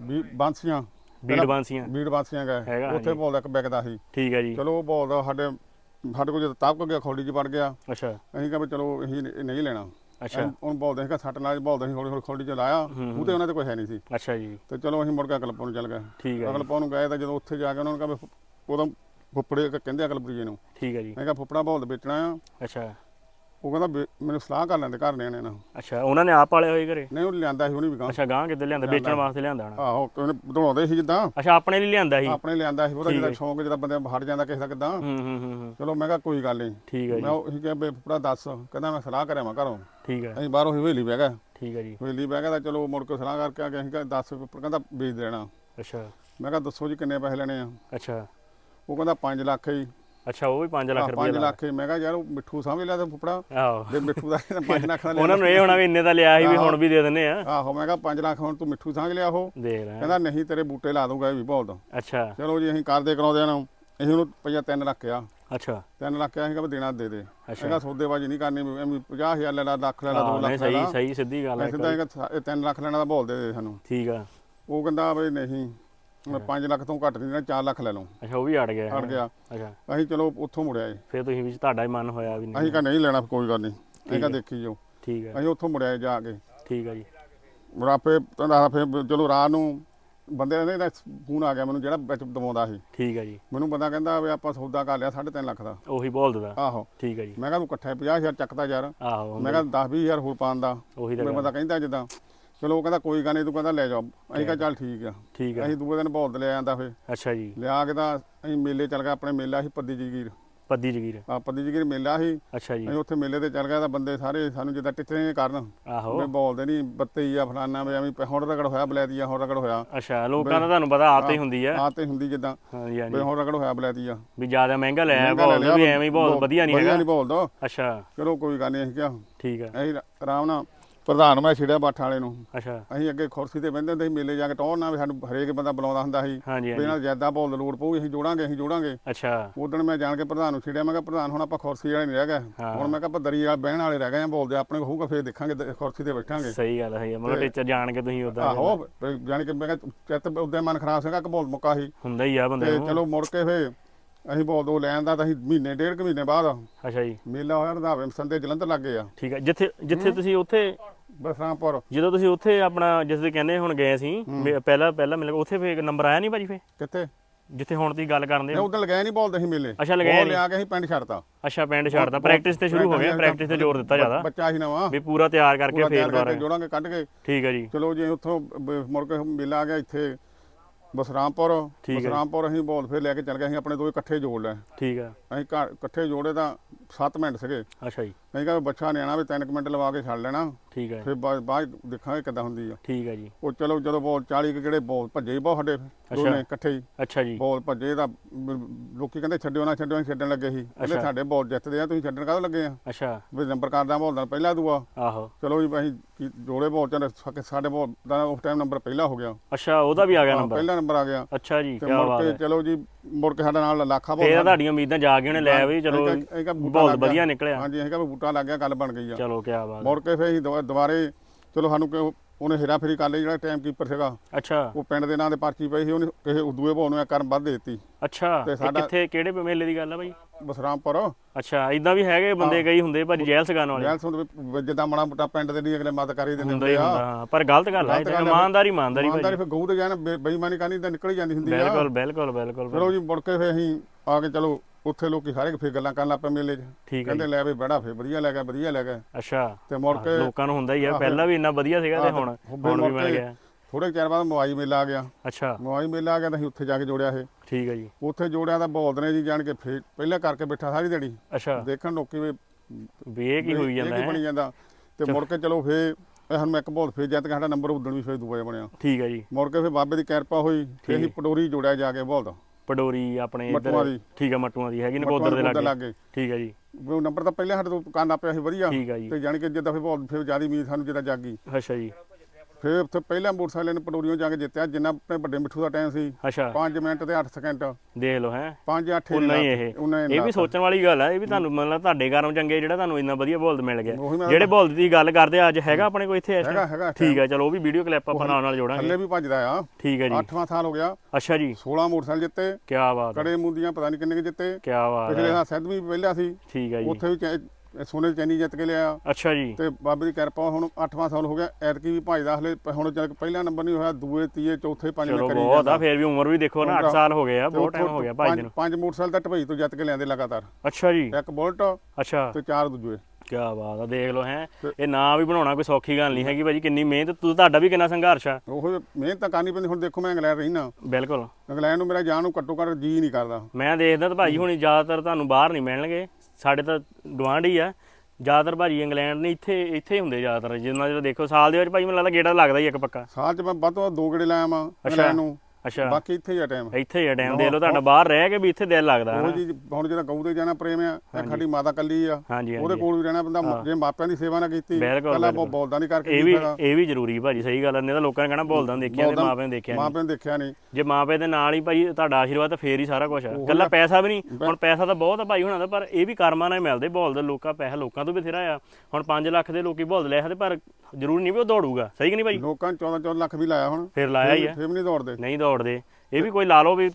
ਬੀ- ਬਾਂਸੀਆਂ। ਬੀੜ ਬਾਂਸੀਆਂ। ਬੀੜ ਬਾਂਸੀਆਂ ਗਏ। ਹੈਗਾ, ਉੱਥੇ ਹਾਂਜੀ। ਬੋਲਦਾ ਇੱਕ ਵਿਕਦਾ ਸੀ। ਠੀਕ ਹੈ ਜੀ। ਚਲੋ ਉਹ ਬੋਲਦਾ ਸਾਡੇ ਸਾਡੇ ਕੋਲ ਜਦ ਤਾਪ ਗਿਆ ਖੋਲੀ ਚ ਵੜ ਗਿਆ। ਅੱਛਾ। ਅਸੀਂ ਕਿਹਾ ਚਲੋ ਅਸੀਂ ਇਹ ਨਹੀਂ ਲੈਣਾ। ਅੱਛਾ। ਉਹਨੂੰ ਬੋਲਦੇ ਸੀਗਾ ਸੱਟ ਨਾਲ ਬੋਲਦੇ ਸੀ ਹੌਲੀ ਹੌਲੀ ਖੋਲੀ ਚ ਲਾਇਆ ਉਹ ਤੇ ਉਹਨਾਂ ਤੇ ਕੋਈ ਹੈ ਨਹੀਂ ਸੀ। ਅੱਛਾ ਜੀ। ਤੇ ਚਲੋ ਅਸੀਂ ਮੁੜ ਕੇ ਅਕਲਪੁਰ ਨੂੰ ਚੱਲ ਗਏ। ਠੀਕ ਹੈ ਜੀ, ਅਕਲਪੁਰ ਨੂੰ ਗਏ ਤਾਂ ਜਦੋਂ ਉੱਥੇ ਜਾ ਕੇ ਉਹਨਾਂ ਨੂੰ ਕਿਹਾ ਵੀ ਉਦੋਂ ਫੁੱਫੜੇ ਕਹਿੰਦੇ ਅਕਲਪੁਰ ਜੀ ਨੂੰ। ਠੀਕ ਹੈ ਜੀ। ਮੈਂ ਕਿਹਾ ਫੁੱਫੜਾ ਬੋਲਦ ਵੇਚਣਾ ਆ। ਅੱਛਾ। ਉਹ ਕਹਿੰਦਾ ਵੇ- ਮੈਨੂੰ ਸਲਾਹ ਕਰ ਲੈਂਦੇ ਘਰ ਨਿਆਣੇ ਨਾਲ। ਅੱਛਾ ਉਹਨਾਂ ਨੇ ਆਪ ਪਾਲੇ ਹੋਏ ਘਰੇ? ਨਹੀਂ ਉਹ ਲਿਆਂਦਾ ਸੀ ਉਹਨੇ ਵੀ ਗਾਂ ਅੱਛਾ ਗਾਂ ਕਿੱਦਾਂ ਲਿਆਂਦਾ? ਵੇਚਣ ਵਾਸਤੇ ਲਿਆਂਦਾ ਹਣਾ। ਆਹੋ ਉਹਨੇ ਬਣਾਉਂਦੇ ਸੀ ਜਿੱਦਾਂ। ਅੱਛਾ ਆਪਣੇ ਲਈ ਲਿਆਂਦਾ ਸੀ? ਆਪਣੇ ਲਿਆਂਦਾ ਸੀ ਉਹਦਾ ਜਿਹੜਾ। ਸ਼ੌਂਕ ਜਿਹੜਾ ਬੰਦੇ ਹਟ ਜਾਂਦਾ ਕਿਸੇ ਦਾ ਕਿਦਾਂ। ਹੂੰ ਹੂੰ ਹੂੰ ਚਲੋ ਮੈਂ ਕਿਹਾ ਕੋਈ ਗੱਲ ਨਹੀਂ। ਠੀਕ ਹੈ ਮੈਂ ਜੀ। ਉਹ ਕਿਹਾ ਬੇ ਫੁੱਫੜਾ ਦੱਸ ਕਹਿੰਦਾ ਮੈਂ ਸਲਾਹ ਕਰਿਆ ਮੈਂ ਘਰੋਂ। ਠੀਕ ਹੈ। ਅਸੀਂ ਬਾਹਰੋਂ ਹਵੇਲੀ ਬਹਿ ਗਏ। ਠੀਕ ਹੈ ਜੀ। ਹਵੇਲੀ ਬਹਿ ਗਏ ਤਾਂ ਚਲੋ ਮੁੜ ਕੇ ਸਲਾਹ ਕਰਕੇ ਆ ਗਏ ਅਸੀਂ ਕਿਹਾ ਦੱਸ ਫੁੱਫੜ ਕਹਿੰਦਾ ਵੇਚ ਦੇਣਾ। ਅੱਛਾ। ਮੈਂ ਕਿਹਾ ਦੱਸੋ ਜੀ ਕਿੰਨੇ ਪੈਸੇ ਲੈਣੇ ਆ। ਅੱਛਾ। ਉਹ ਕਹਿੰਦਾ 5 ਲੱਖ ਹੀ ਅੱਛਾ ਉਹ ਵੀ 5 ਲੱਖ ਰੁਪਏ 5 ਲੱਖ। ਮੈਂ ਕਿਹਾ ਯਾਰ ਉਹ ਮਿੱਠੂ ਸਮਝ ਲਿਆ ਤੇ ਫੁੱਫੜਾ। ਆਹੋ। ਦੇ ਮਿੱਠੂ ਦਾ 5 ਲੱਖ ਦਾ ਲਿਆ ਉਹਨਾਂ ਨੂੰ ਇਹ ਹੋਣਾ ਵੀ ਇੰਨੇ ਦਾ ਲਿਆ ਸੀ ਵੀ ਹੁਣ ਵੀ ਦੇ ਦਿੰਨੇ ਆ। ਆਹੋ ਮੈਂ ਕਿਹਾ 5 ਲੱਖ ਹੁਣ ਤੂੰ ਮਿੱਠੂ ਸਮਝ ਲਿਆ ਉਹ। ਦੇ ਰਹੇ। ਕਹਿੰਦਾ ਨਹੀਂ ਤੇਰੇ ਬੂਟੇ ਲਾ ਦੂੰਗਾ ਇਹ ਵੀ ਬਹੁਤ। ਅੱਛਾ। ਚਲੋ ਜੀ ਅਸੀਂ ਕਰਦੇ ਕਰਾਉਂਦੇ ਨਾ ਅਸੀਂ ਉਹਨੂੰ ਪੰਜਾ 3 ਲੱਖ ਆ। ਅੱਛਾ। 3 ਲੱਖ ਆ ਅਸੀਂ ਕਿਹਾ ਵੀ ਦੇਣਾ ਦੇ ਦੇ। ਕਹਿੰਦਾ ਸੌਦੇਬਾਜ਼ੀ ਨਹੀਂ ਕਰਨੀ ਵੀ ਐਵੇਂ 50000 ਲੈ ਲਾ ਲੱਖ ਲੈ ਲਾ 2 ਹਾਂ, ਨਹੀਂ ਲੱਖ ਲੈ। ਸਹੀ ਸਹੀ ਸਿੱਧੀ ਗੱਲ ਹੈ ਤਾਂ ਇਹ 3 ਲੱਖ ਲੈਣਾ ਦਾ ਬੋਲ ਦੇ ਦੇ ਸਾਨੂੰ। ਠੀਕ ਆ। ਉਹ ਕਹਿੰਦਾ ਵੀ ਨਹੀਂ। 5 ਲੱਖ ਤੋਂ ਘੱਟ ਨਹੀਂ ਦੇਣਾ 4 ਲੱਖ ਲੈ ਲਵਾਂ ਅੱਛਾ ਉਹ ਵੀ ਅੜ ਗਿਆ। ਅੜ ਗਿਆ। ਅੱਛਾ। ਅਸੀਂ ਚਲੋ ਉੱਥੋਂ ਮੁੜਿਆ ਏ ਫਿਰ ਤੁਸੀਂ ਵੀ ਤੁਹਾਡਾ ਹੀ ਮਨ ਹੋਇਆ ਵੀ ਨਹੀਂ। ਅਸੀਂ ਕਹਾ ਨਹੀਂ ਲੈਣਾ ਕੋਈ ਗੱਲ ਨਹੀਂ। ਅਸੀਂ ਕਹਾ ਦੇਖੀ ਜਾਓ। ਠੀਕ ਹੈ। ਅਸੀਂ ਉੱਥੋਂ ਮੁੜਿਆ ਜਾ ਕੇ। ਠੀਕ ਹੈ ਜੀ। ਰਾਪੇ ਤਾਂ ਫਿਰ ਚਲੋ ਰਾਤ ਨੂੰ ਬੰਦੇ ਨੇ ਦਾ ਫੋਨ ਆ ਗਿਆ ਮੈਨੂੰ ਜਿਹੜਾ ਵਿੱਚ ਦਵਾਉਂਦਾ ਸੀ। ਠੀਕ ਹੈ ਜੀ। ਮੈਨੂੰ ਬੰਦਾ ਕਹਿੰਦਾ ਵੀ ਆਪਾਂ ਸੌਦਾ ਕਰ ਲਿਆ 3.5 ਲੱਖ ਦਾ। ਉਹੀ ਬੋਲ ਦਦਾ ਆਹੋ। ਠੀਕ ਹੈ ਜੀ। ਮੈਂ ਕਿਹਾ ਤੂੰ ਇਕੱਠਾ 50000 ਚੱਕਦਾ ਯਾਰ। ਆਹੋ। ਮੈਂ ਕਿਹਾ 10 20000 ਹੋਰ ਪਾਉਣ ਦਾ। ਮੈਂ। ਬੰਦਾ ਕਹਿੰਦਾ ਜਿੱਦਾਂ। ਚਲੋ ਉਹ ਕਹਿੰਦਾ ਕੋਈ ਗੱਲ ਨਹੀਂ ਤੂੰ ਕਹਿੰਦਾ ਲੈ ਜਾ। ਅਸੀਂ ਕਿਹਾ ਚੱਲ ਠੀਕ ਆ। ਠੀਕ ਹੈ ਅਸੀਂ ਦੂਏ ਦਿਨ ਬੋਲਦ ਲੈ ਆਂਦਾ ਫੇ ਅੱਛਾ ਜੀ। ਲਿਆ ਕੇ ਤਾਂ ਅਸੀਂ ਮੇਲੇ ਚੱਲ ਗਏ ਆਪਣੇ ਮੇਲਾ ਸੀ ਪੱਦੀ ਜਗੀਰ। ਪੱਦੀ ਜਗੀਰ। ਆ ਪੱਦੀ ਜਗੀਰ ਮੇਲਾ ਸੀ। ਅੱਛਾ ਜੀ। ਅਸੀਂ ਉੱਥੇ ਮੇਲੇ ਤੇ ਚੱਲ ਗਏ ਤਾਂ ਬੰਦੇ ਸਾਰੇ ਸਾਨੂੰ ਜਿੱਦਾਂ ਟਿੱਚਰੇ ਕਰਨ। ਆਹੋ। ਵੀ ਬੋਲਦੇ ਨਹੀਂ ਬੱਤੀ ਆ ਫਲਾਨਾ ਵੀ ਐਵੇਂ ਹੁਣ ਰਗੜ ਹੋਇਆ ਬਲੈਤੀ ਆ ਹੁਣ ਰਗੜ ਹੋਇਆ। ਅੱਛਾ ਲੋਕਾਂ ਦਾ ਤੁਹਾਨੂੰ ਪਤਾ ਆਦਤ ਹੀ ਹੁੰਦੀ ਆ। ਆ ਤੇ ਹੁੰਦੀ ਜਿੱਦਾਂ। ਹਾਂਜੀ ਵੀ ਹਾਂਜੀ ਹੁਣ ਰਗੜ ਹੋਇਆ ਬਲੈਤੀ ਆ। ਵੀ ਜ਼ਿਆਦਾ ਮਹਿੰਗਾ ਲੈ ਮਹਿੰਗਾ ਲੈ ਬੋਲ ਲਿਆ, ਵੀ ਐਵੇਂ ਹੀ ਬਹੁਤ ਵਧੀਆ ਨਹੀਂ ਵਧੀਆ ਹੈਗਾ। ਨਹੀਂ ਬੋਲਦਾ। ਅੱਛਾ। ਚਲੋ ਕੋਈ ਗੱਲ ਨਹੀਂ ਅਸੀਂ ਕਿਹਾ ਠੀਕ ਹੈ ਅਸੀਂ ਆਰਾਮ ਨਾਲ ਪ੍ਰਧਾਨ ਮੈਂ ਛਿੜਿਆ ਬਾਠ ਵਾਲੇ ਨੂੰ। ਅੱਛਾ। ਅਸੀਂ ਅੱਗੇ ਕੁਰਸੀ ਤੇ ਬਹਿੰਦੇ ਹੁੰਦੇ ਸੀ ਮੇਲੇ ਜਾ ਕੇ ਟੌਰ ਨਾਲ ਵੀ ਸਾਨੂੰ ਹਰੇਕ ਬੰਦਾ ਬੁਲਾਉਂਦਾ ਹੁੰਦਾ ਸੀ। ਹਾਂਜੀ ਵੀ ਇਹਨਾਂ ਜ਼ਿਆਦਾ ਬੋਲ ਲੋੜ ਪਊ ਅਸੀਂ ਜੋੜਾਂਗੇ ਅਸੀਂ ਜੋੜਾਂਗੇ। ਅੱਛਾ। ਉਦੋਂ ਮੈਂ ਜਾਣ ਕੇ ਪ੍ਰਧਾਨ ਨੂੰ ਛਿੜਿਆ ਮੈਂ ਕਿਹਾ ਪ੍ਰਧਾਨ ਹੁਣ ਆਪਾਂ ਕੁਰਸੀ ਵਾਲੇ ਨਹੀਂ ਰਹਿ ਗਏ। ਹਾਂ। ਹੁਣ ਮੈਂ ਕਿਹਾ ਆਪਾਂ ਦਰੀ ਵਾਲੇ ਬਹਿਣ ਵਾਲੇ ਰਹਿ ਗਏ ਆ ਬੋਲਦੇ ਆਪਣੇ ਕੋਲ ਹੋਊਗਾ ਫੇਰ ਦੇਖਾਂਗੇ ਦ- ਕੁਰਸੀ ਤੇ ਬੈਠਾਂਗੇ। ਸਹੀ ਗੱਲ ਹੈ ਮਤਲਬ ਟੀਚਰ ਜਾਣ ਕੇ ਤੁਸੀਂ ਉਦਾਂ ਆਹੋ ਵੀ ਜਾਣੀ ਕਿ ਮੈਂ ਕਿਹਾ ਚਿੱਤ ਉਦੋਂ ਮਨ ਖਰਾਬ ਸੀਗਾ ਕਿ ਬੋਲ ਮੁੱਕਾ ਸੀ। ਹੁੰਦਾ ਹੀ ਆ ਬੰਦੇ ਤੇ ਨੂੰ। ਚਲੋ ਮੁੜ ਕੇ ਫੇ ਅਸੀਂ ਬੋਲ ਦੋ ਲੈਣ ਦਾ ਤਾਂ ਅਸੀਂ ਮਹੀਨੇ ਡੇਢ ਕੁ ਮਹੀਨੇ ਬਾਅਦ ਅੱਛਾ ਜੀ। ਮੇਲਾ ਹੋਇਆ ਰਧਾਵੇ ਸੰਦੇ ਜਲੰਧਰ ਲੱਗੇ ਆ। ਠੀਕ ਹੈ ਜਿੱਥੇ ਜਿੱਥੇ ਤੁਸੀਂ ਉੱਥੇ ਬਸਰਾਮਪੁਰ ਜਦੋਂ ਤੁਸੀਂ ਉੱਥੇ ਆਪਣਾ ਜਿਸ ਦੇ ਕਹਿੰਦੇ ਹੁਣ ਗਏ ਸੀ ਪਹਿਲਾਂ ਪਹਿਲਾਂ ਮਿਲ ਉੱਥੇ ਫੇਰ ਨੰਬਰ ਆਇਆ ਨਹੀਂ ਭਾਜੀ ਫੇ ਕਿੱਥੇ? ਜਿੱਥੇ ਹੁਣ ਤੁਸੀਂ ਗੱਲ ਕਰਦੇ ਹੋ। ਉਦੋਂ ਲਗਾਇਆ ਨਹੀਂ ਬੋਲਦੇ ਸੀ ਮੇਲੇ। ਅੱਛਾ, ਲਗਾਇਆ ਉਹ ਨਹੀਂ। ਲਿਆ ਕੇ ਅਸੀਂ ਪਿੰਡ ਛੱਡਤਾ। ਅੱਛਾ ਪਿੰਡ ਛੱਡਦਾ ਪ੍ਰੈਕਟਿਸ ਤੇ ਸ਼ੁਰੂ ਹੋ ਗਿਆ। ਪ੍ਰੈਕਟਿਸ ਤੇ ਜ਼ੋਰ ਦਿੱਤਾ ਜ਼ਿਆਦਾ। ਬੱਚਾ ਸੀ ਨਵਾਂ। ਵੀ ਪੂਰਾ ਤਿਆਰ ਕਰਕੇ ਫੇਰ ਦੁਬਾਰਾ। ਜੋੜਾਂਗੇ ਕੱਢ ਕੇ। ਠੀਕ ਹੈ ਜੀ। ਚਲੋ ਜੇ ਉੱਥੋਂ ਮੁੜ ਕੇ ਮੇਲਾ ਆ ਗਿਆ ਇੱਥੇ ਬਸਰਾਮਪੁਰ। ਬਸਰਾਮਪੁਰ ਅਸੀਂ ਬੋਲ ਫੇਰ ਲੈ ਕੇ ਚੱਲ ਗਏ। ਅਸੀਂ ਆਪਣੇ ਦੋ ਇਕੱਠੇ ਜੋੜ ਲਏ। ਠੀਕ ਹੈ। ਅਸੀਂ ਇਕੱਠੇ ਜੋੜੇ ਤਾਂ 7 ਮਿੰਟ ਸੀਗੇ। ਅੱਛਾ ਜੀ। ਅਸੀਂ ਕਿਹਾ ਵੀ ਬੱਚਾ ਨਿਆਣਾ ਵੀ 3 ਮਿੰਟ ਲਵਾ ਕੇ ਛੱਡ ਲੈਣਾ। ਠੀਕ ਹੈ ਫਿਰ ਬਾਅਦ ਦੇਖਾਂਗੇ ਕਿੱਦਾਂ ਹੁੰਦੀ ਆ। ਠੀਕ ਹੈ ਜੀ। ਉਹ ਚਲੋ ਜਦੋਂ ਬੋਲ 40 ਕੁ ਕਿਹੜੇ ਬੋਲ ਭੱਜੇ ਹੀ ਬਹੁਤ ਸਾਡੇ ਦੋਨੇ ਇਕੱਠੇ ਹੀ। ਅੱਛਾ ਜੀ। ਬੋਲ ਭੱਜੇ ਤਾਂ ਬ- ਲੋਕੀ ਕਹਿੰਦੇ ਛੱਡਿਓ ਨਾ ਛੱਡਿਓ ਅਸੀਂ ਛੱਡਣ ਲੱਗੇ ਸੀ। ਕਹਿੰਦੇ ਅੱਛਾ। ਸਾਡੇ ਬੋਲ ਜਿੱਤਦੇ ਆ ਤੁਸੀਂ ਛੱਡਣ ਕਾਹਦੋਂ ਲੱਗੇ ਆ? ਅੱਛਾ। ਵੀ ਨੰਬਰ ਕਰਦਾ ਬੋਲ ਦਾ ਪਹਿਲਾ ਦੂਆ। ਆਹੋ। ਚਲੋ ਜੀ ਅਸੀਂ ਕੀ- ਜੋੜੇ ਬੋਲ ਚ ਸਾਡੇ ਬੋਲ ਦਾ ਉਸ ਟਾਈਮ ਨੰਬਰ ਪਹਿਲਾ ਹੋ ਗਿਆ। ਅੱਛਾ ਉਹਦਾ ਵੀ ਆ ਗਿਆ ਹਾਂ, ਨੰਬਰ ਪਹਿਲਾ ਨੰਬਰ ਆ ਗਿਆ। ਅੱਛਾ ਜੀ ਤੇ ਕੀ ਮੁੜ ਬਾਤ ਕੇ ਹੈ। ਚਲੋ ਜੀ ਮੁੜ ਕੇ ਸਾਡੇ ਨਾਲ ਲੱਖਾ ਬੋਲ ਫੇਰ ਤੁਹਾਡੀਆਂ ਉਮੀਦਾਂ ਜਾ ਕੇ ਉਹਨੇ ਲੈ ਵੀ ਚਲੋ ਬਹੁਤ। ਵਧੀਆ ਨਿਕਲਿਆ। ਹਾਂਜੀ ਅਸੀਂ ਕਿਹਾ ਵੀ ਬੂਟਾ ਲੱਗ ਗਿਆ ਗੱਲ ਬਣ ਗਈ ਆ। ਚਲੋ ਕੀ ਬਾਤ ਮੁੜ ਕੇ ਫੇਰ ਅਸੀਂ ਦੁਬਾ- ਦੁਬਾਰੇ ਚਲੋ ਸਾਨੂੰ ਕਿ ਉਹ- ਉਹਨੇ ਹੇਰਾ ਫੇਰੀ ਕਰ ਲਈ ਜਿਹੜਾ ਟਾਈਮ ਕੀਪਰ ਸੀਗਾ। ਅੱਛਾ। ਉਹ ਪਿੰਡ ਦੇ ਨਾਂ ਦੇ ਪਰਚੀ ਪਈ ਸੀ ਉਹਨੇ ਕਿਸੇ ਦੂਏ ਭੋਲ ਨੂੰ ਇੱਕ ਕਰਨ ਵੱਧ ਦੇ ਦਿੱਤੀ। ਅੱਛਾ। ਤੇ ਇਹ ਸਾਡਾ- ਕਿੱਥੇ ਕਿਹੜੇ ਮੇਲੇ ਦੀ ਗੱਲ ਆ ਬਾਈ? ਬਸਰਾਮਪੁਰ। ਅੱਛਾ ਇਦਾਂ ਵੀ ਹੈਗੇ ਬੰਦੇ ਕਈ ਹੁੰਦੇ ਭਾਜੀ ਜੈਲ ਸਗਾਨ ਵਾਲੇ। ਜੈਲਸ ਹੁੰਦੇ ਜਿੱਦਾਂ ਮਾੜਾ ਮੋਟਾ ਪਿੰਡ ਦੇ ਨਹੀਂ ਅਗਲੇ ਮਦਦ ਕਰੀ ਦਿੰਦੇ ਹੁੰਦਾ ਹੀ ਹੁੰਦੇ ਪਰ ਗਲਤ ਗੱਲ ਆ ਆ। ਇਮਾਨਦਾਰੀ ਇਮਾਨਦਾਰੀ ਇਮਾਨਦਾਰੀ ਭਾਜੀ ਫਿਰ ਗਊ ਤੇ ਜਾਣ ਬੇਈਮਾਨੀ ਕਰਨੀ ਤਾਂ ਨਿਕਲ ਹੀ ਜਾਂਦੀ ਹੁੰਦੀ ਆ। ਬਿਲਕੁਲ ਬਿਲਕੁਲ ਬਿਲਕੁਲ ਚਲੋ ਜੀ ਮੁੜ ਕੇ ਫੇਰ ਅਸੀਂ ਆ ਕੇ ਚਲੋ ਉੱਥੇ ਲੋਕੀ ਸਾਰੇ ਫੇਰ ਗੱਲਾਂ ਕਰਨ ਲੱਗ ਪਏ ਮੇਲੇ 'ਚ। ਠੀਕ ਹੈ ਕਹਿੰਦੇ ਲੈ ਵੀ ਬੜਾ ਫੇਰ ਵਧੀਆ ਲੱਗਾ ਵਧੀਆ ਲੱਗਾ ਅੱਛਾ। ਤੇ ਮੁੜ ਕੇ ਲੋਕਾਂ ਨੂੰ ਹੁੰਦਾ ਹੀ ਆ ਪਹਿਲਾਂ ਵੀ ਇੰਨਾ ਵਧੀਆ ਸੀਗਾ ਤੇ ਹੁਣ ਹੁਣ ਵੀ ਮਿਲ ਗਿਆ। ਥੋੜੇ ਚਿਰ ਬਾਅਦ ਮਵਾਈ ਮੇਲਾ ਆ ਗਿਆ। ਅੱਛਾ। ਮਵਾਈ ਮੇਲਾ ਆ ਗਿਆ ਤਾਂ ਅਸੀਂ ਉੱਥੇ ਜਾ ਕੇ ਜੋੜਿਆ ਇਹ। ਠੀਕ ਹੈ ਜੀ। ਉੱਥੇ ਜੋੜਿਆ ਤਾਂ ਬੋਲਦੇ ਨੇ ਜੀ ਜਾਣ ਕੇ ਫੇਰ ਪਹਿਲਾਂ ਕਰਕੇ ਬੈਠਾ ਸਾਰੀ ਦਿਹਾੜੀ। ਅੱਛਾ। ਦੇਖਣ ਲੋਕੀ ਵੀ ਵੀ ਇਹ ਕੀ ਹੋਈ ਜਾਂਦਾ ਹੈ ਬਣੀ ਜਾਂਦਾ। ਤੇ ਮੁੜ ਕੇ ਚਲੋ ਫੇਰ ਸਾਨੂੰ ਇੱਕ ਬੋਲ ਫੇਰ ਜਿੱਤ ਕੇ ਸਾਡਾ ਨੰਬਰ ਉਦਣ ਵੀ ਫੇਰ ਦੂਆ ਬਣਿਆ। ਠੀਕ ਹੈ ਜੀ। ਮੁੜ ਕੇ ਫੇਰ ਬਾਬੇ ਦੀ ਕਿਰਪਾ ਹੋਈ ਫੇਰ ਅਸੀਂ ਪਡੋਰੀ ਜੋੜਿਆ ਜਾ ਕੇ ਬੋਲਦਾ ਪਡੋਰੀ ਆਪਣੇ ਮਟੂਆਂ ਇੱਧਰ ਦੀ। ਠੀਕ ਹੈ ਮਟੂਆਂ ਦੀ ਹੈਗੀ ਨਕੋਦਰ ਦੇ ਲਾਗੇ। ਲਾਗੇ। ਠੀਕ ਹੈ ਜੀ। ਉਹ ਨੰਬਰ ਤਾਂ ਪਹਿਲਾਂ ਸਾਡੇ ਤੋਂ ਕੰਨ ਆਪਿਆ ਸੀ ਵਧੀਆ। ਠੀਕ ਹੈ ਜੀ। ਤੇ ਜਾਣੀ ਕਿ ਜਿੱਦਾਂ ਫੇਰ ਬਹੁਤ ਫੇਰ ਜ਼ਿਆਦਾ ਉਮੀਦ ਸਾਨੂੰ ਜਿੱਦਾਂ ਜਾਗੀ। ਅੱਛਾ ਜੀ। ਫਿਰ ਉੱਥੇ ਪਹਿਲਾ ਮੋਟਰਸਾਈਕਲ ਨੇ ਪਟੋਰੀਆਂ ਜਾ ਕੇ ਜਿੱਤਿਆ ਜਿੰਨਾ ਆਪਣੇ ਵੱਡੇ ਮਿੱਠੂ ਦਾ ਟਾਈਮ ਸੀ। ਅੱਛਾ। 5 ਮਿੰਟ ਤੇ 8 ਸਕਿੰਟ। ਦੇਖ ਲਓ ਹੈ। 5 8 ਉਨਾ ਹੀ ਇਹ। ਇਹ ਵੀ ਸੋਚਣ ਵਾਲੀ ਗੱਲ ਹੈ ਇਹ ਵੀ ਤੁਹਾਨੂੰ ਮਤਲਬ ਤੁਹਾਡੇ ਕਰਮ ਚੰਗੇ ਜਿਹੜਾ ਤੁਹਾਨੂੰ ਇੰਨਾ ਵਧੀਆ ਬੋਲਦ ਮਿਲ ਗਿਆ। ਜਿਹੜੇ ਬੋਲਦ ਦੀ ਗੱਲ ਕਰਦੇ ਅੱਜ ਹੈਗਾ ਆਪਣੇ ਕੋਲ ਇੱਥੇ ਹੈਗਾ ਠੀਕ ਹੈ ਚਲੋ ਉਹ ਵੀ ਵੀਡੀਓ ਕਲਿੱਪ ਆਪਾਂ ਨਾਲ ਨਾਲ ਜੋੜਾਂਗੇ। ਥੱਲੇ ਵੀ ਭੱਜਦਾ ਆ। ਠੀਕ ਹੈ ਜੀ। 8ਵਾਂ ਸਾਲ ਹੋ ਗਿਆ। ਅੱਛਾ ਜੀ। 16 ਮੋਟਰਸਾਈਕਲ ਜਿੱਤੇ। ਕੀ ਬਾਤ ਕੜੇ ਮੁੰਦੀਆਂ ਪਤਾ ਨਹੀਂ ਕਿੰਨੇ ਕੁ ਜਿੱਤੇ। ਕੀ ਬਾਤ ਪਿਛਲੇ ਸਾਲ ਸਿੱਧ ਵੀ ਪਹਿਲਾ ਸੀ। ਠੀਕ ਹੈ ਜੀ। ਉੱਥੇ ਵੀ ਚੈ- ਸੋਨੇ ਚੈਨੀ ਜਿੱਤ ਕੇ ਲਿਆ। ਅੱਛਾ ਜੀ। ਤੇ ਬਾਬੇ ਦੀ ਕਿਰਪਾ ਹੁਣ 8ਵਾਂ ਸਾਲ ਹੋ ਗਿਆ ਐਤਕੀ ਵੀ ਭੱਜਦਾ ਹਲੇ ਹੁਣ ਜਦ ਪਹਿਲਾ ਨੰਬਰ ਨਹੀਂ ਹੋਇਆ ਦੂਏ ਤੀਏ ਚੌਥੇ ਪੰਜਵੇਂ ਚਲੋ ਕਰੀ ਬਹੁਤ ਆ ਫੇਰ ਵੀ ਉਮਰ ਵੀ ਦੇਖੋ ਨਾ 8 ਉਮਰ- ਸਾਲ ਹੋ ਗਏ ਆ ਬਹੁਤ ਟਾਈਮ ਹੋ ਗਿਆ ਭਾਈ ਨੂੰ। ਪੰਜ ਮੋਟਰਸਾਈਕਲ ਤਾਂ ਢਪਈ ਤੋਂ ਜਿੱਤ ਕੇ ਲਿਆਂਦੇ ਲਗਾਤਾਰ। ਅੱਛਾ ਜੀ। ਇੱਕ ਬੁਲਟ ਅੱਛਾ। ਤੇ ਚਾਰ ਦੂਜੇ। ਕੀ ਬਾਤ ਆ ਦੇਖ ਲਓ ਹੈ। ਇਹ ਨਾਂ ਵੀ ਬਣਾਉਣਾ ਕੋਈ ਸੌਖੀ ਗੱਲ ਨਹੀਂ ਹੈਗੀ ਭਾਜੀ ਕਿੰਨੀ ਮਿਹਨਤ ਤੂੰ ਤੁਹਾਡਾ ਵੀ ਕਿੰਨਾ ਸੰਘਰਸ਼ ਆ। ਉਹ ਮਿਹਨਤ ਤਾਂ ਕਰਨੀ ਪੈਂਦੀ ਹੁਣ ਦੇਖੋ ਮੈਂ ਇੰਗਲੈਂਡ ਰਹਿਣਾ ਬਿਲਕੁਲ। ਇੰਗਲੈਂਡ ਨੂੰ ਮੇਰਾ ਜਾਣ ਨੂੰ ਘੱਟੋ ਘੱਟ ਜੀ ਨਹੀਂ ਕਰਦਾ। ਮੈਂ ਦੇਖਦਾ ਤਾਂ ਭਾਜੀ ਹੁਣੀ ਜ਼ਿਆਦਾਤਰ ਤੁਹਾਨੂੰ ਬਾਹਰ ਨਹੀਂ ਮਿਲਣਗੇ। ਸਾਡੇ ਤਾਂ ਗਵਾਂਢ ਹੀ ਆ। ਜ਼ਿਆਦਾਤਰ ਭਾਜੀ ਇੰਗਲੈਂਡ ਨੇ ਇੱਥੇ ਇੱਥੇ ਹੀ ਹੁੰਦੇ ਜ਼ਿਆਦਾਤਰ। ਜਿੰਨਾ ਜਿਹੜਾ ਦੇਖੋ ਸਾਲ ਦੇ ਵਿੱਚ ਭਾਜੀ ਮੈਨੂੰ ਲੱਗਦਾ ਗੇੜਾ ਲੱਗਦਾ ਹੀ ਇੱਕ ਪੱਕਾ। ਸਾਲ ਚ ਮੈਂ ਵੱਧ ਤੋਂ ਵੱਧ ਦੋ ਗੇੜੇ ਲਾਇਆ ਵਾਂ ਇੰਗਲੈਂਡ ਨੂੰ। ਅੱਛਾ। ਬਾਕੀ ਇੱਥੇ ਹੀ ਆ ਟਾਈਮ ਇੱਥੇ ਹੀ ਆ ਟਾਈਮ ਦੇਖ ਲਓ ਤੁਹਾਡਾ ਬਾਹਰ ਰਹਿ ਕੇ ਵੀ ਇੱਥੇ ਦਿਲ ਲੱਗਦਾ ਉਹ ਜੀ ਹੁਣ ਜਿਹੜਾ ਗਊ ਤੇ ਜਾਣਾ ਪ੍ਰੇਮ ਆ ਇੱਕ ਸਾਡੀ ਮਾਤਾ ਕੱਲੀ ਆ। ਉਹਦੇ ਕੋਲ ਵੀ ਰਹਿਣਾ ਬੰਦਾ ਜੇ ਮਾਪਿਆਂ ਦੀ ਸੇਵਾ ਨਾ ਕੀਤੀ ਕੱਲਾ। ਬੋਲਦਾ ਨਹੀਂ ਕਰਕੇ ਇਹ ਵੀ? ਇਹ ਜ਼ਰੂਰੀ ਭਾਜੀ ਸਹੀ ਗੱਲ ਨਹੀਂ ਤਾਂ ਲੋਕਾਂ ਨੇ ਕਹਿਣਾ ਬੋਲਦਾ ਦੇਖਿਆ ਤੇ ਮਾਪਿਆਂ ਨੇ ਦੇਖਿਆ ਨਹੀਂ ਮਾਪਿਆਂ ਨੇ ਦੇਖਿਆ ਨਹੀਂ ਜੇ ਮਾਪੇ ਦੇ ਨਾਲ ਹੀ ਭਾਜੀ ਤੁਹਾਡਾ ਆਸ਼ੀਰਵਾਦ ਤਾਂ ਫੇਰ ਹੀ ਸਾਰਾ ਕੁਝ ਆ। ਕੱਲਾ ਪੈਸਾ ਵੀ ਨਹੀਂ ਹੁਣ ਪੈਸਾ ਤਾਂ ਬਹੁਤ ਆ ਭਾਈ ਹੁਣਾਂ ਦਾ ਪਰ ਇਹ ਵੀ ਕਰਮਾਂ ਨਾਲ ਮਿਲਦੇ ਬੋਲਦ ਲੋਕਾਂ ਪੈਸਾ ਲੋਕਾਂ ਤੋਂ ਬਥੇਰਾ ਆ। ਹੁਣ 5 ਲੱਖ ਦੇ ਲੋਕੀ ਬੋਲਦ ਲੈ ਪਰ ਜ਼ਰੂਰੀ ਨਹੀਂ ਵੀ ਉਹ ਦੌੜੂਗਾ। ਸਹੀ ਕਿ ਨਹੀਂ ਭਾਈ? ਲੋਕਾਂ ਨੇ 14 14 ਲੱਖ ਵੀ ਲਾਇਆ ਹੁਣ। ਫਿਰ ਲਾਇਆ ਹੀ ਆ। ਫੇਰ ਵੀ ਨਹੀਂ ਦੌੜਦੇ। ਨਹੀਂ ਦੌੜਦੇ। ਇਹ ਵੀ ਕੋਈ ਲਾ ਲਓ ਵੀ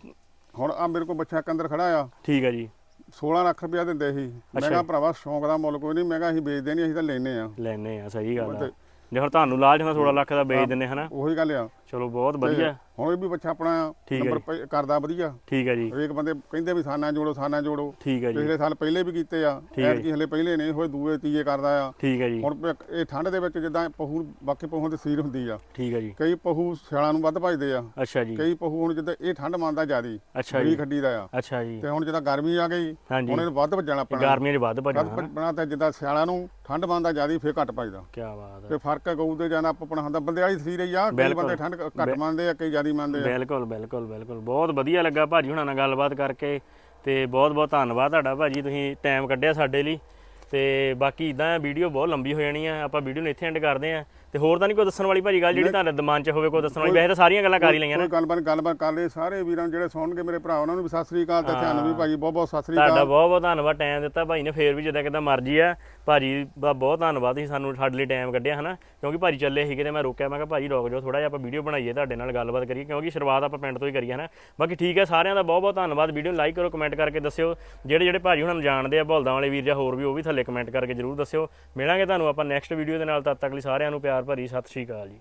ਹੁਣ ਆ ਮੇਰੇ ਕੋਲ ਬੱਚਾ ਇੱਕ ਅੰਦਰ ਖੜਾ ਆ। ਠੀਕ ਆ ਜੀ। 16 ਲੱਖ ਰੁਪਇਆ ਦਿੰਦੇ ਸੀ। ਮੈਂ ਕਿਹਾ ਭਰਾਵਾ ਸ਼ੌਂਕ ਦਾ ਮੁੱਲ ਕੋਈ ਨਹੀਂ। ਮੈਂ ਕਿਹਾ ਅਸੀਂ ਵੇਚਦੇ ਨਹੀਂ ਅਸੀਂ ਤਾਂ ਲੈਨੇ ਆ ਲੈਨੇ ਆ ਸਹੀ ਗੱਲ ਆ। ਜੇ ਹੁਣ ਤੁਹਾਨੂੰ ਲਾਲਚ ਹੁੰਦਾ 16 ਲੱਖ ਦਾ ਵੇਚ ਦਿੰਨੇ ਹਨਾ? ਉਹੀ ਗੱਲ ਆ। ਚਲੋ ਬਹੁਤ ਵਧੀਆ। ਹੁਣ ਇਹ ਵੀ ਬੱਚਾ ਆਪਣਾ ਠੀਕ ਹੈ ਨੰਬਰ ਕਰਦਾ ਵਧੀਆ। ਠੀਕ ਹੈ ਜੀ। ਹਰੇਕ ਬੰਦੇ ਕਹਿੰਦੇ ਵੀ ਸਾਨਾ ਜੋੜੋ ਸਾਨਾ ਜੋੜੋ। ਠੀਕ ਹੈ ਜੀ। ਪਿਛਲੇ ਸਾਲ ਪਹਿਲੇ ਵੀ ਕੀਤੇ ਆ ਠੀਕ ਹੈ ਐਤਕੀ ਹਲੇ ਪਹਿਲੇ ਨਹੀਂ ਹੋਏ ਦੂਏ ਤੀਏ ਕਰਦਾ ਆ। ਠੀਕ ਹੈ ਜੀ। ਹੁਣ ਇਹ ਠੰਡ ਦੇ ਵਿੱਚ ਜਿੱਦਾਂ ਪਹੂ ਬਾਕੀ ਪਹੂਆਂ ਦੀ ਸੀਰ ਹੁੰਦੀ ਆ। ਠੀਕ ਹੈ ਜੀ। ਕਈ ਪਹੂ ਸਿਆਲਾਂ ਨੂੰ ਵੱਧ ਭਜਦੇ ਆ। ਅੱਛਾ ਜੀ। ਕਈ ਪਹੂ ਹੁਣ ਜਿੱਦਾਂ ਇਹ ਠੰਡ ਮੰਨਦਾ ਜਿਆਦੀ ਅੱਛਾ ਜੀ। ਖੱਡੀ ਦਾ ਆ। ਅੱਛਾ ਜੀ। ਤੇ ਹੁਣ ਜਿੱਦਾਂ ਗਰਮੀ ਆ ਗਈ ਹਾਂਜੀ। ਹੁਣ ਇਹ ਵੱਧ ਭੱਜਣਾ ਆਪਣਾ ਗਰਮੀਆਂ 'ਚ ਵੱਧ ਭਜਣਾ ਬਣਾ ਤਾਂ ਜਿੱਦਾਂ ਸਿਆਲਾਂ ਨੂੰ ਠੰਡ ਮੰਨਦਾ ਜਿਆਦੀ ਫੇਰ ਘੱਟ ਭਜਦਾ। ਕੀ ਬਾਤ ਹੈ। ਤੇ ਫ਼ਰਕ ਗਊ ਦੇ ਜਾਣਾ ਆਪਣਾ ਹੁੰਦਾ ਬੰਦੇ ਵਾਲੀ ਸੀਰ ਹੀ ਆ ਕਈ ਬਿਲਕੁਲ। ਬੰਦੇ ਠੰਡ ਘੱਟ ਮੰਨਦੇ ਆ ਕਈ ਜਿਆਦੀ ਮੰਨਦੇ ਆ। ਬਿਲਕੁਲ ਬਿਲਕੁਲ ਬਿਲਕੁਲ। ਬਹੁਤ ਵਧੀਆ ਲੱਗਾ ਭਾਜੀ ਹੁਣਾਂ ਨਾਲ ਗੱਲਬਾਤ ਕਰਕੇ ਤੇ ਬਹੁਤ ਬਹੁਤ ਧੰਨਵਾਦ ਤੁਹਾਡਾ ਭਾਜੀ ਤੁਸੀਂ ਟਾਈਮ ਕੱਢਿਆ ਸਾਡੇ ਲਈ। ਤੇ ਬਾਕੀ ਇਦਾਂ ਵੀਡੀਓ ਬਹੁਤ ਲੰਬੀ ਹੋ ਜਾਣੀ ਆ ਆਪਾਂ ਵੀਡੀਓ ਨੂੰ ਇੱਥੇ ਐਂਡ ਕਰਦੇ ਆ। ਤੇ ਹੋਰ ਤਾਂ ਨਹੀਂ ਕੋਈ ਦੱਸਣ ਵਾਲੀ ਭਾਜੀ ਗੱਲ ਜਿਹੜੀ ਤੁਹਾਡੇ ਦਿਮਾਗ 'ਚ ਹੋਵੇ ਕੋਈ ਦੱਸਣ ਵਾਲੀ। ਵੈਸੇ ਤਾਂ ਸਾਰੀਆਂ ਗੱਲਾਂ ਕਰ ਹੀ ਲਈਆਂ ਨਾ। ਕੋਈ ਗੱਲਬਾਤ ਗੱਲਬਾਤ ਕਰ ਲਈ। ਸਾਰੇ ਵੀਰਾਂ ਜਿਹੜੇ ਸੁਣਨਗੇ ਮੇਰੇ ਭਰਾ ਉਹਨਾਂ ਨੂੰ ਵੀ ਸਤਿ ਸ੍ਰੀ ਅਕਾਲ ਤੇ ਤੁਹਾਨੂੰ ਵੀ ਭਾਜੀ ਬਹੁਤ ਬਹੁਤ ਸਤਿ ਸ੍ਰੀ ਤੁਹਾਡਾ ਅਕਾਲ। ਬਹੁਤ ਬਹੁਤ ਧੰਨਵਾਦ ਟਾਈਮ ਦਿੱਤਾ ਭਾਜੀ ਨੇ ਫੇਰ ਵੀ ਜਿੱਦਾਂ ਕਿਦਾਂ ਮਰਜ਼ੀ ਆ। ਭਾਜੀ ਦਾ ਬਹੁਤ ਧੰਨਵਾਦ ਤੁਸੀਂ ਸਾਨੂੰ ਸਾਡੇ ਲਈ ਟਾਈਮ ਕੱਢਿਆ, ਹਨਾ? ਕਿਉਂਕਿ ਭਾਜੀ ਚੱਲੇ ਸੀਗੇ ਤੇ ਮੈਂ ਰੋਕਿਆ, ਮੈਂ ਕਿਹਾ, ਭਾਜੀ, ਰੋਕ ਜਾਓ ਥੋੜਾ ਜਿਹਾ, ਆਪਾਂ ਵੀਡੀਓ ਬਣਾਈਏ ਤੁਹਾਡੇ ਨਾਲ, ਗੱਲਬਾਤ ਕਰੀਏ, ਕਿਉਂਕਿ ਸ਼ੁਰੂਆਤ ਆਪਾਂ ਪਿੰਡ ਤੋਂ ਹੀ ਕਰੀਏ, ਹਨਾ? ਬਾਕੀ ਠੀਕ ਹੈ, ਸਾਰਿਆਂ ਦਾ ਬਹੁਤ ਬਹੁਤ ਧੰਨਵਾਦ। ਵੀਡੀਓ ਲਾਈਕ ਕਰੋ ਕਮੈਂਟ ਕਰਕੇ ਦੱਸਿਓ। ਜਿਹੜੇ ਜਿਹੜੇ ਭਾਜੀ ਹੁਣ ਜਾਣਦੇ ਆ ਬੋਲਦਾਂ ਵਾਲੇ ਵੀਰ ਜਾਂ ਹੋਰ ਵੀ, ਉਹ ਵੀ ਥੱਲੇ ਕਮੈਂਟ ਕਰਕੇ ਜਰੂਰ ਦੱਸਿਓ। ਮਿਲਾਂਗੇ ਤੁਹਾਨੂੰ ਆਪਾਂ ਨੈਕਸਟ ਵੀਡੀਓ ਦੇ ਨਾਲ, ਤਦ ਤੱਕ ਲਈ ਸਾਰਿਆਂ ਨੂੰ ਪਿਆਰ ਭਰੀ ਸਤਿ ਸ਼੍ਰੀ ਅਕਾਲ ਜੀ।